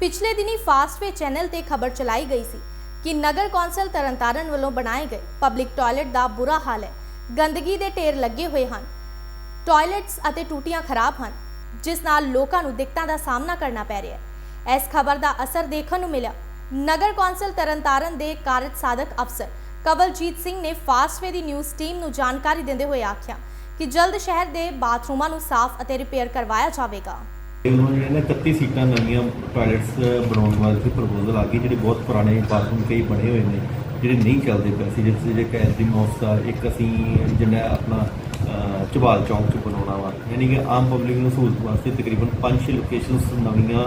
ਪਿਛਲੇ ਦਿਨੀ ਫਾਸਟਵੇ ਚੈਨਲ ਤੇ ਖਬਰ ਚਲਾਈ ਗਈ ਸੀ ਕਿ ਨਗਰ ਕੌਂਸਲ ਤਰਨਤਾਰਨ ਵੱਲੋਂ ਬਣਾਏ ਗਏ ਪਬਲਿਕ ਟਾਇਲਟ ਦਾ ਬੁਰਾ ਹਾਲ ਹੈ ਗੰਦਗੀ ਦੇ ਢੇਰ ਲੱਗੇ ਹੋਏ ਹਨ ਟਾਇਲਟਸ ਅਤੇ ਟੂਟੀਆਂ ਖਰਾਬ ਹਨ ਜਿਸ ਨਾਲ ਲੋਕਾਂ ਨੂੰ ਦਿੱਕਤਾਂ ਦਾ ਸਾਹਮਣਾ ਕਰਨਾ ਪੈ ਰਿਹਾ ਹੈ ਇਸ ਖਬਰ ਦਾ ਅਸਰ ਦੇਖਣ ਨੂੰ ਮਿਲਿਆ ਨਗਰ ਕੌਂਸਲ ਤਰਨਤਾਰਨ ਦੇ ਕਾਰਜ ਸਾਧਕ ਅਫਸਰ ਕਵਲਜੀਤ ਸਿੰਘ ਨੇ ਫਾਸਟਵੇ ਦੀ ਨਿਊਜ਼ ਟੀਮ ਨੂੰ ਜਾਣਕਾਰੀ ਦਿੰਦੇ ਹੋਏ ਆਖਿਆ ਕਿ ਜਲਦ ਸ਼ਹਿਰ ਦੇ ਬਾਥਰੂਮਾਂ ਨੂੰ ਸਾਫ਼ ਅਤੇ ਰਿਪੇਅਰ ਕਰਵਾਇਆ ਜਾਵੇਗਾ। ਉਹਨਾਂ ਜਿਹੜੇ ਨੇ 31 ਸੀਟਾਂ ਨਵੀਆਂ ਟਾਇਲਟਸ ਬਣਾਉਣ ਵਾਸਤੇ ਪ੍ਰਪੋਜ਼ਲ ਆ ਗਈ ਜਿਹੜੇ ਬਹੁਤ ਪੁਰਾਣੇ ਬਾਥਰੂਮ ਕਈ ਬਣੇ ਹੋਏ ਨੇ ਜਿਹੜੇ ਨਹੀਂ ਚੱਲਦੇ ਪਏ ਸੀ ਜਿਸ ਜਿਹੜੇ ਕੈਸਡੀ ਮੌਸ ਇੱਕ ਅਸੀਂ ਜਿਹੜਾ ਆਪਣਾ ਅਹ, ਝਬਾਲ ਚੌਂਕ 'ਚ ਬਣਾਉਣਾ ਵਾ। ਯਾਨੀ ਕਿ ਆਮ ਪਬਲਿਕ ਨੂੰ ਸਹੂਲਤ ਵਾਸਤੇ ਤਕਰੀਬਨ 5-6 ਲੋਕੇਸ਼ਨਸ ਨਵੀਆਂ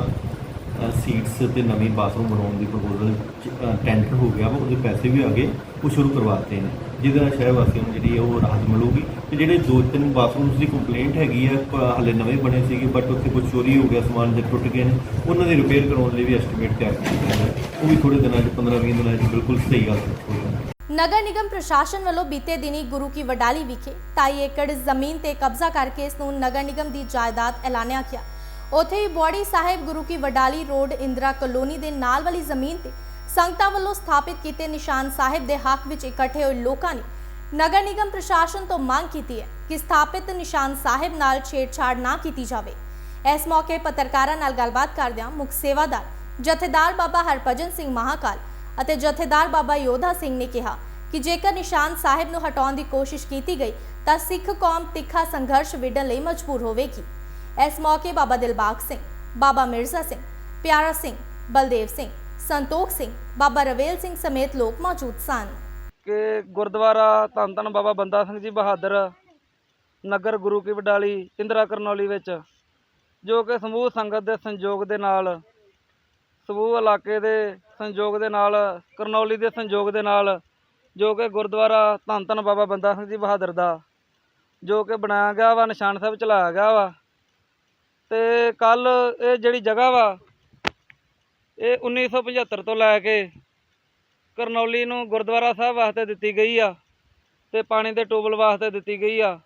ਸੀਟਸ ਤੇ ਨਵੀਂ ਬਾਥਰੂਮ ਬਣਾਉਣ ਦੀ ਪ੍ਰਪੋਜ਼ਲ ਟੈਂਡਰ ਹੋ ਗਿਆ ਵਾ, ਉਹਦੇ ਪੈਸੇ ਵੀ ਆ ਗਏ, ਉਹ ਸ਼ੁਰੂ ਕਰਵਾਤੇ ਨੇ। ਜਿਹਦੇ ਨਾਲ ਸ਼ਹਿਰ ਵਾਸੀਆਂ ਨੂੰ ਜਿਹੜੀ ਉਹ ਰਾਹਤ ਮਿਲੂਗੀ। ਤੇ ਜਿਹੜੇ ਦੋ ਤਿੰਨ ਬਾਥਰੂਮਸ ਦੀ ਕੰਪਲੇਂਟ ਹੈਗੀ ਹੈ ਪ- ਨਵੇਂ ਬਣੇ ਸੀਗੇ ਬਟ ਉੱਥੇ ਕੁਝ ਚੋਰੀ ਹੋ ਗਿਆ, ਸਮਾਨ ਦੇ ਟੁੱਟ ਗਏ ਨੇ, ਉਹਨਾਂ ਦੀ ਰਿਪੇਅਰ ਕਰਾਉਣ ਲਈ ਵੀ ਐਸਟੀਮੇਟ ਤਿਆਰ ਕੀਤਾ ਹੈ। ਉਹ ਵੀ ਥੋੜੇ ਦਿਨਾਂ 'ਚ 15-20 ਦਿਨਾਂ 'ਚ ਬਿਲਕੁਲ ਸਹੀ ਹਾਲਤ ਹੋ ਜਾਣਾ ਨਗਰ ਨਿਗਮ ਪ੍ਰਸ਼ਾਸਨ ਵੱਲੋਂ ਬੀਤੇ ਦਿਨੀ ਗੁਰੂ ਕੀ ਵਡਾਲੀ ਵਿਖੇ 2.5 ਏਕੜ ਜ਼ਮੀਨ ਤੇ ਕਬਜ਼ਾ ਕਰਕੇ ਇਸ ਨੂੰ ਨਗਰ ਨਿਗਮ ਦੀ ਜਾਇਦਾਦ ਐਲਾਨਿਆ ਗਿਆ। ਉੱਥੇ ਹੀ ਬੋੜੀ ਸਾਹਿਬ ਗੁਰੂ ਕੀ ਵਡਾਲੀ ਰੋਡ ਇੰਦਰਾ ਕਲੋਨੀ ਦੇ ਨਾਲ ਵਾਲੀ ਜ਼ਮੀਨ ਤੇ ਸੰਗਤਾਂ ਵੱਲੋਂ ਸਥਾਪਿਤ ਕੀਤੇ ਨਿਸ਼ਾਨ ਸਾਹਿਬ ਦੇ ਹੱਕ ਵਿੱਚ ਇਕੱਠੇ ਹੋਏ ਲੋਕਾਂ ਨੇ ਨਗਰ ਨਿਗਮ ਪ੍ਰਸ਼ਾਸਨ ਤੋਂ ਮੰਗ ਕੀਤੀ ਹੈ ਕਿ ਸਥਾਪਿਤ ਨਿਸ਼ਾਨ ਸਾਹਿਬ ਨਾਲ ਛੇੜਛਾੜ ਨਾ ਕੀਤੀ ਜਾਵੇ। ਇਸ ਮੌਕੇ ਪੱਤਰਕਾਰਾਂ ਨਾਲ ਗੱਲਬਾਤ ਕਰਦਿਆਂ ਮੁੱਖ ਸੇਵਾਦਾਰ ਜਥੇਦਾਰ ਬਾਬਾ ਹਰਭਜਨ ਸਿੰਘ ਮਹਾਕਾਲ ਅਤੇ ਜਥੇਦਾਰ ਬਾਬਾ ਯੋਧਾ ਸਿੰਘ ਨੇ ਕਿਹਾ ਕਿ ਜੇਕਰ ਨਿਸ਼ਾਨ ਸਾਹਿਬ ਨੂੰ ਹਟਾਉਣ ਦੀ ਕੋਸ਼ਿਸ਼ ਕੀਤੀ ਗਈ ਤਾਂ ਸਿੱਖ ਕੌਮ ਤਿੱਖਾ ਸੰਘਰਸ਼ ਵਿੱਢਣ ਲਈ ਮਜਬੂਰ ਹੋਵੇਗੀ। ਇਸ ਮੌਕੇ ਬਾਬਾ ਦਿਲਬਾਗ ਸਿੰਘ, ਬਾਬਾ ਮਿਰਜ਼ਾ ਸਿੰਘ, ਪਿਆਰਾ ਸਿੰਘ, ਬਲਦੇਵ ਸਿੰਘ, ਸੰਤੋਖ ਸਿੰਘ, ਬਾਬਾ ਰਵੇਲ ਸਿੰਘ ਸਮੇਤ ਲੋਕ ਮੌਜੂਦ ਸਨ। ਕਿ ਗੁਰਦੁਆਰਾ ਧੰਨ ਧੰਨ ਬਾਬਾ ਬੰਦਾ ਸਿੰਘ ਜੀ ਬਹਾਦਰ, ਨਗਰ ਗੁਰੂ ਕੀ ਵਡਾਲੀ, ਇੰਦਰਾ ਕਰਨੌਲੀ ਵਿੱਚ, ਜੋ ਕਿ ਸਮੂਹ ਸੰਗਤ ਦੇ ਸੰਯੋਗ ਦੇ ਨਾਲ, ਸਮੂਹ ਇਲਾਕੇ ਦੇ ਸੰਯੋਗ ਦੇ ਨਾਲ, ਕਰਨੌਲੀ ਦੇ ਸੰਯੋਗ ਦੇ ਨਾਲ, ਜੋ ਕਿ ਗੁਰਦੁਆਰਾ ਧੰਨ ਧੰਨ ਬਾਬਾ ਬੰਦਾ ਸਿੰਘ ਜੀ ਬਹਾਦਰ ਦਾ, ਜੋ ਕਿ ਬਣਾਇਆ ਗਿਆ ਵਾ, ਨਿਸ਼ਾਨ ਸਾਹਿਬ ਚਲਾਇਆ ਗਿਆ ਵਾ ਤੇ ਕੱਲ ਇਹ ਜਿਹੜੀ ਜਗ੍ਹਾ ਵਾ, ਇਹ 1975 ਤੋਂ ਲੈ ਕੇ ਕਰਨੌਲੀ ਨੂੰ ਗੁਰਦੁਆਰਾ ਸਾਹਿਬ ਵਾਸਤੇ ਦਿੱਤੀ ਗਈ ਆ, ਤੇ ਪਾਣੀ ਦੇ ਟੂਬਲ ਵਾਸਤੇ ਦਿੱਤੀ ਗਈ ਆ,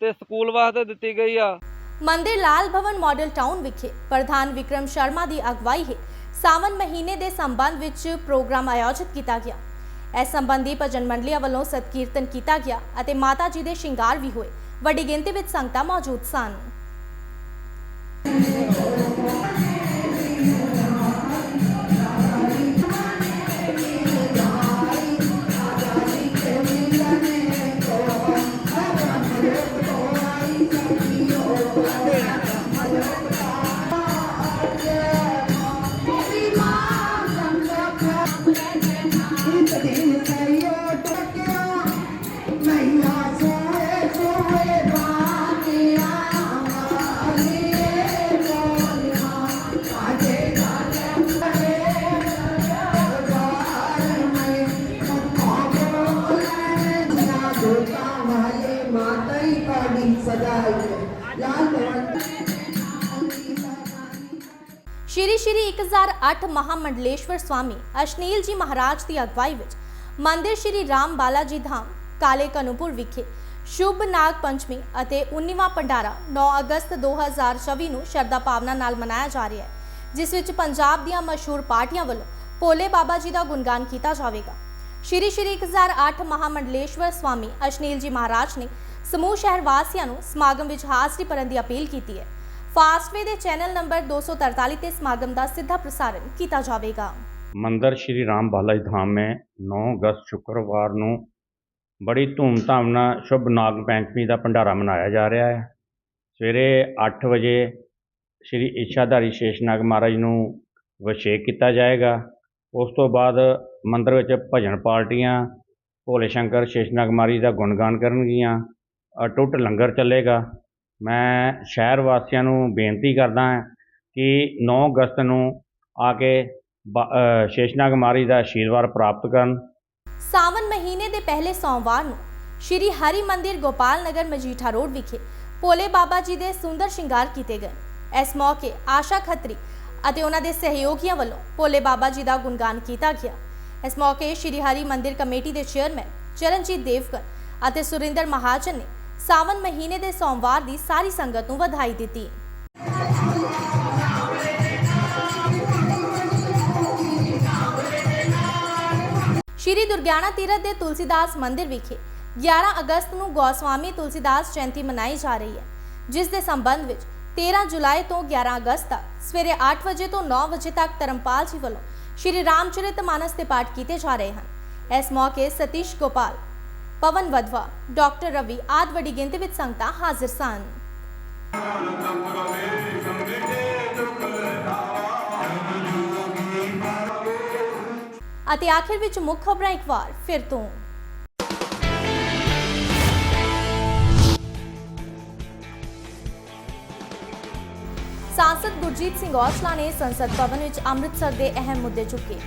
ਤੇ ਸਕੂਲ ਵਾਸਤੇ ਦਿੱਤੀ ਗਈ ਆ। ਮੰਦੇ ਲਾਲ ਭਵਨ ਮਾਡਲ ਟਾਊਨ ਵਿਖੇ ਪ੍ਰਧਾਨ ਵਿਕਰਮ ਸ਼ਰਮਾ ਦੀ ਅਗਵਾਈ ਹੇਠ ਸਾਵਨ ਮਹੀਨੇ ਦੇ ਸੰਬੰਧ ਵਿੱਚ ਪ੍ਰੋਗਰਾਮ ਆਯੋਜਿਤ ਕੀਤਾ ਗਿਆ। ਇਸ ਸੰਬੰਧੀ ਭਜਨ ਮੰਡਲੀਆਂ ਵੱਲੋਂ ਸਤਕੀਰਤਨ ਕੀਤਾ ਗਿਆ ਅਤੇ ਮਾਤਾ ਜੀ ਦੇ ਸ਼ਿੰਗਾਰ ਵੀ ਹੋਏ। ਵੱਡੀ ਗਿਣਤੀ ਵਿੱਚ ਸੰਗਤਾਂ ਮੌਜੂਦ ਸਨ। ਸ਼੍ਰੀ ਸ਼੍ਰੀ 1008 ਮਹਾਮੰਡਲੇਸ਼ਵਰ ਸਵਾਮੀ ਅਸ਼ਨੀਲ ਜੀ ਮਹਾਰਾਜ ਦੀ ਅਗਵਾਈ ਵਿੱਚ ਮੰਦਿਰ ਸ਼੍ਰੀ ਰਾਮ ਬਾਲਾ ਜੀ ਧਾਮ, ਕਾਲੇ ਕਨੂਪੁਰ ਵਿਖੇ ਸ਼ੁਭ ਨਾਗ ਪੰਚਮੀ ਅਤੇ 19ਵਾਂ ਭੰਡਾਰਾ 9 ਅਗਸਤ 2024 ਨੂੰ ਸ਼ਰਧਾ ਭਾਵਨਾ ਨਾਲ ਮਨਾਇਆ ਜਾ ਰਿਹਾ ਹੈ, ਜਿਸ ਵਿੱਚ ਪੰਜਾਬ ਦੀਆਂ ਮਸ਼ਹੂਰ ਪਾਰਟੀਆਂ ਵੱਲੋਂ ਭੋਲੇ ਬਾਬਾ ਜੀ ਦਾ ਗੁਣਗਾਨ ਕੀਤਾ ਜਾਵੇਗਾ। ਸ਼੍ਰੀ ਸ਼੍ਰੀ 1008 ਮਹਾਮੰਡਲੇਸ਼ਵਰ ਸਵਾਮੀ ਅਸ਼ਨੀਲ ਜੀ ਮਹਾਰਾਜ ਨੇ ਸਮੂਹ ਸ਼ਹਿਰ ਵਾਸੀਆਂ ਨੂੰ ਸਮਾਗਮ ਵਿੱਚ ਹਾਜ਼ਰੀ ਭਰਨ ਦੀ ਅਪੀਲ ਕੀਤੀ ਹੈ। ਫਾਸਟਵੇ ਦੇ ਚੈਨਲ ਨੰਬਰ 243 ਤੇ ਸਮਾਗਮ ਦਾ ਸਿੱਧਾ ਪ੍ਰਸਾਰਣ ਕੀਤਾ ਜਾਵੇਗਾ मंदिर श्री राम बालाजी धाम में 9 अगस्त शुक्रवार ਨੂੰ ਬੜੀ ਧੂਮਧਾਮ ਨਾਲ ਸ਼ੁਭ ਨਾਗ ਪੰਚਮੀ ਦਾ ਭੰਡਾਰਾ ਮਨਾਇਆ ਜਾ ਰਿਹਾ ਹੈ ਸਵੇਰੇ 8 ਵਜੇ ਸ਼੍ਰੀ ਇੱਛਾਧਾਰੀ ਸ਼ੇਸ਼ਨਾਗ ਮਹਾਰਾਜ ਨੂੰ ਅਭਿਸ਼ੇਕ ਕੀਤਾ ਜਾਏਗਾ ਉਸ ਤੋਂ ਬਾਅਦ ਮੰਦਿਰ ਵਿੱਚ ਭਜਨ ਪਾਰਟੀਆਂ ਭੋਲੇ ਸ਼ੰਕਰ ਸ਼ੇਸ਼ਨਾਗ ਮਹਾਰਾਜ ਦਾ ਗੁਣਗਾਨ ਕਰਨਗੀਆਂ ਅਟੁੱਟ ਲੰਗਰ ਚੱਲੇਗਾ ਮੈਂ ਸ਼ਹਿਰ ਵਾਸੀਆਂ ਨੂੰ ਬੇਨਤੀ ਕਰਦਾ ਹਾਂ ਕਿ 9 ਅਗਸਤ ਨੂੰ ਆ ਕੇ ਸ਼ੇਸ਼ਨਾਗ ਮਹਾਰਾਜ ਦਾ ਆਸ਼ੀਰਵਾਦ ਪ੍ਰਾਪਤ ਕਰਨ। ਸਾਵਨ ਮਹੀਨੇ ਦੇ ਪਹਿਲੇ ਸੋਮਵਾਰ ਨੂੰ ਸ਼੍ਰੀ ਹਰੀ ਮੰਦਿਰ ਗੋਪਾਲ ਨਗਰ ਮਜੀਠਾ ਰੋਡ ਵਿਖੇ ਭੋਲੇ ਬਾਬਾ ਜੀ ਦੇ ਸੁੰਦਰ ਸ਼ਿੰਗਾਰ ਕੀਤੇ ਗਏ। ਇਸ ਮੌਕੇ ਆਸ਼ਾ ਖੱਤਰੀ ਅਤੇ ਉਹਨਾਂ ਦੇ ਸਹਿਯੋਗੀਆਂ ਵੱਲੋਂ ਭੋਲੇ ਬਾਬਾ ਜੀ ਦਾ ਗੁਣਗਾਨ ਕੀਤਾ ਗਿਆ। ਇਸ ਮੌਕੇ ਸ਼੍ਰੀ ਹਰੀ ਮੰਦਿਰ ਕਮੇਟੀ ਦੇ ਚੇਅਰਮੈਨ ਚਰਨਜੀਤ ਦੇਵਕਰ ਅਤੇ ਸੁਰਿੰਦਰ ਮਹਾਜਨ ਨੇ ਸਾਵਨ ਮਹੀਨੇ ਦੇ ਸੋਮਵਾਰ ਦੀ ਸਾਰੀ ਸੰਗਤ ਨੂੰ ਵਧਾਈ ਦਿੱਤੀ। ਸ਼੍ਰੀ ਦੁਰਗਿਆਣਾ ਤੀਰਥ ਦੇ ਤੁਲਸੀਦਾਸ ਮੰਦਿਰ ਵਿਖੇ 11 ਅਗਸਤ ਨੂੰ ਗੋਸਵਾਮੀ ਤੁਲਸੀਦਾਸ ਜਯੰਤੀ ਮਨਾਈ ਜਾ ਰਹੀ ਹੈ, ਜਿਸ ਦੇ ਸੰਬੰਧ ਵਿੱਚ 13 ਜੁਲਾਈ ਤੋਂ 11 ਅਗਸਤ ਤੱਕ ਸਵੇਰੇ 8 ਵਜੇ ਤੋਂ 9 ਵਜੇ ਤੱਕ ਧਰਮਪਾਲ ਜੀ ਵੱਲੋਂ ਸ਼੍ਰੀ ਰਾਮਚਰਿਤ ਮਾਨਸ ਦੇ ਪਾਠ ਕੀਤੇ ਜਾ ਰਹੇ ਹਨ। ਇਸ ਮੌਕੇ ਸਤੀਸ਼ ਗੋਪਾਲ ਪਵਨ ਵਧਵਾ ਡਾਕਟਰ ਰਵੀ ਆਦਿ ਵੱਡੀ ਗਿਣਤੀ ਵਿੱਚ ਸੰਗਤਾਂ ਹਾਜ਼ਰ ਸਨ ਅਤੇ ਆਖਿਰ ਵਿੱਚ ਮੁੱਖ ਖਬਰਾਂ ਇੱਕ ਵਾਰ ਫਿਰ ਤੋਂ ਸਾਂਸਦ ਗੁਰਜੀਤ ਸਿੰਘ ਔਸਲਾ ਨੇ ਸੰਸਦ ਭਵਨ ਵਿੱਚ ਅੰਮ੍ਰਿਤਸਰ ਦੇ ਅਹਿਮ ਮੁੱਦੇ ਚੁੱਕੇ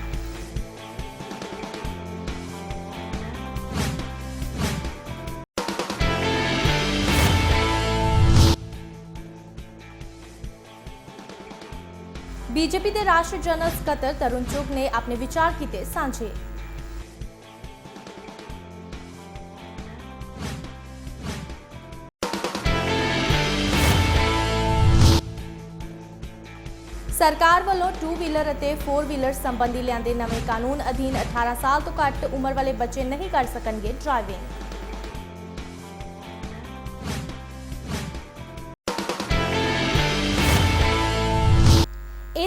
ਬੀਜੇਪੀ ਦੇ ਰਾਸ਼ਟਰੀ ਜਨਰਲ ਸਕੱਤਰ ਤਰੁਣ ਚੁਗ ਨੇ ਆਪਣੇ ਵਿਚਾਰ ਕੀਤੇ ਸਾਂਝੇ ਸਰਕਾਰ ਵੱਲੋਂ 2 ਵੀਲਰ ਅਤੇ 4 ਵੀਲਰ ਸੰਬੰਧੀ ਲਿਆਂਦੇ ਨਵੇਂ ਕਾਨੂੰਨ ਅਧੀਨ 18 ਸਾਲ ਤੋਂ ਘੱਟ ਉਮਰ ਵਾਲੇ ਬੱਚੇ ਨਹੀਂ ਕਰ ਸਕਣਗੇ ਡਰਾਈਵਿੰਗ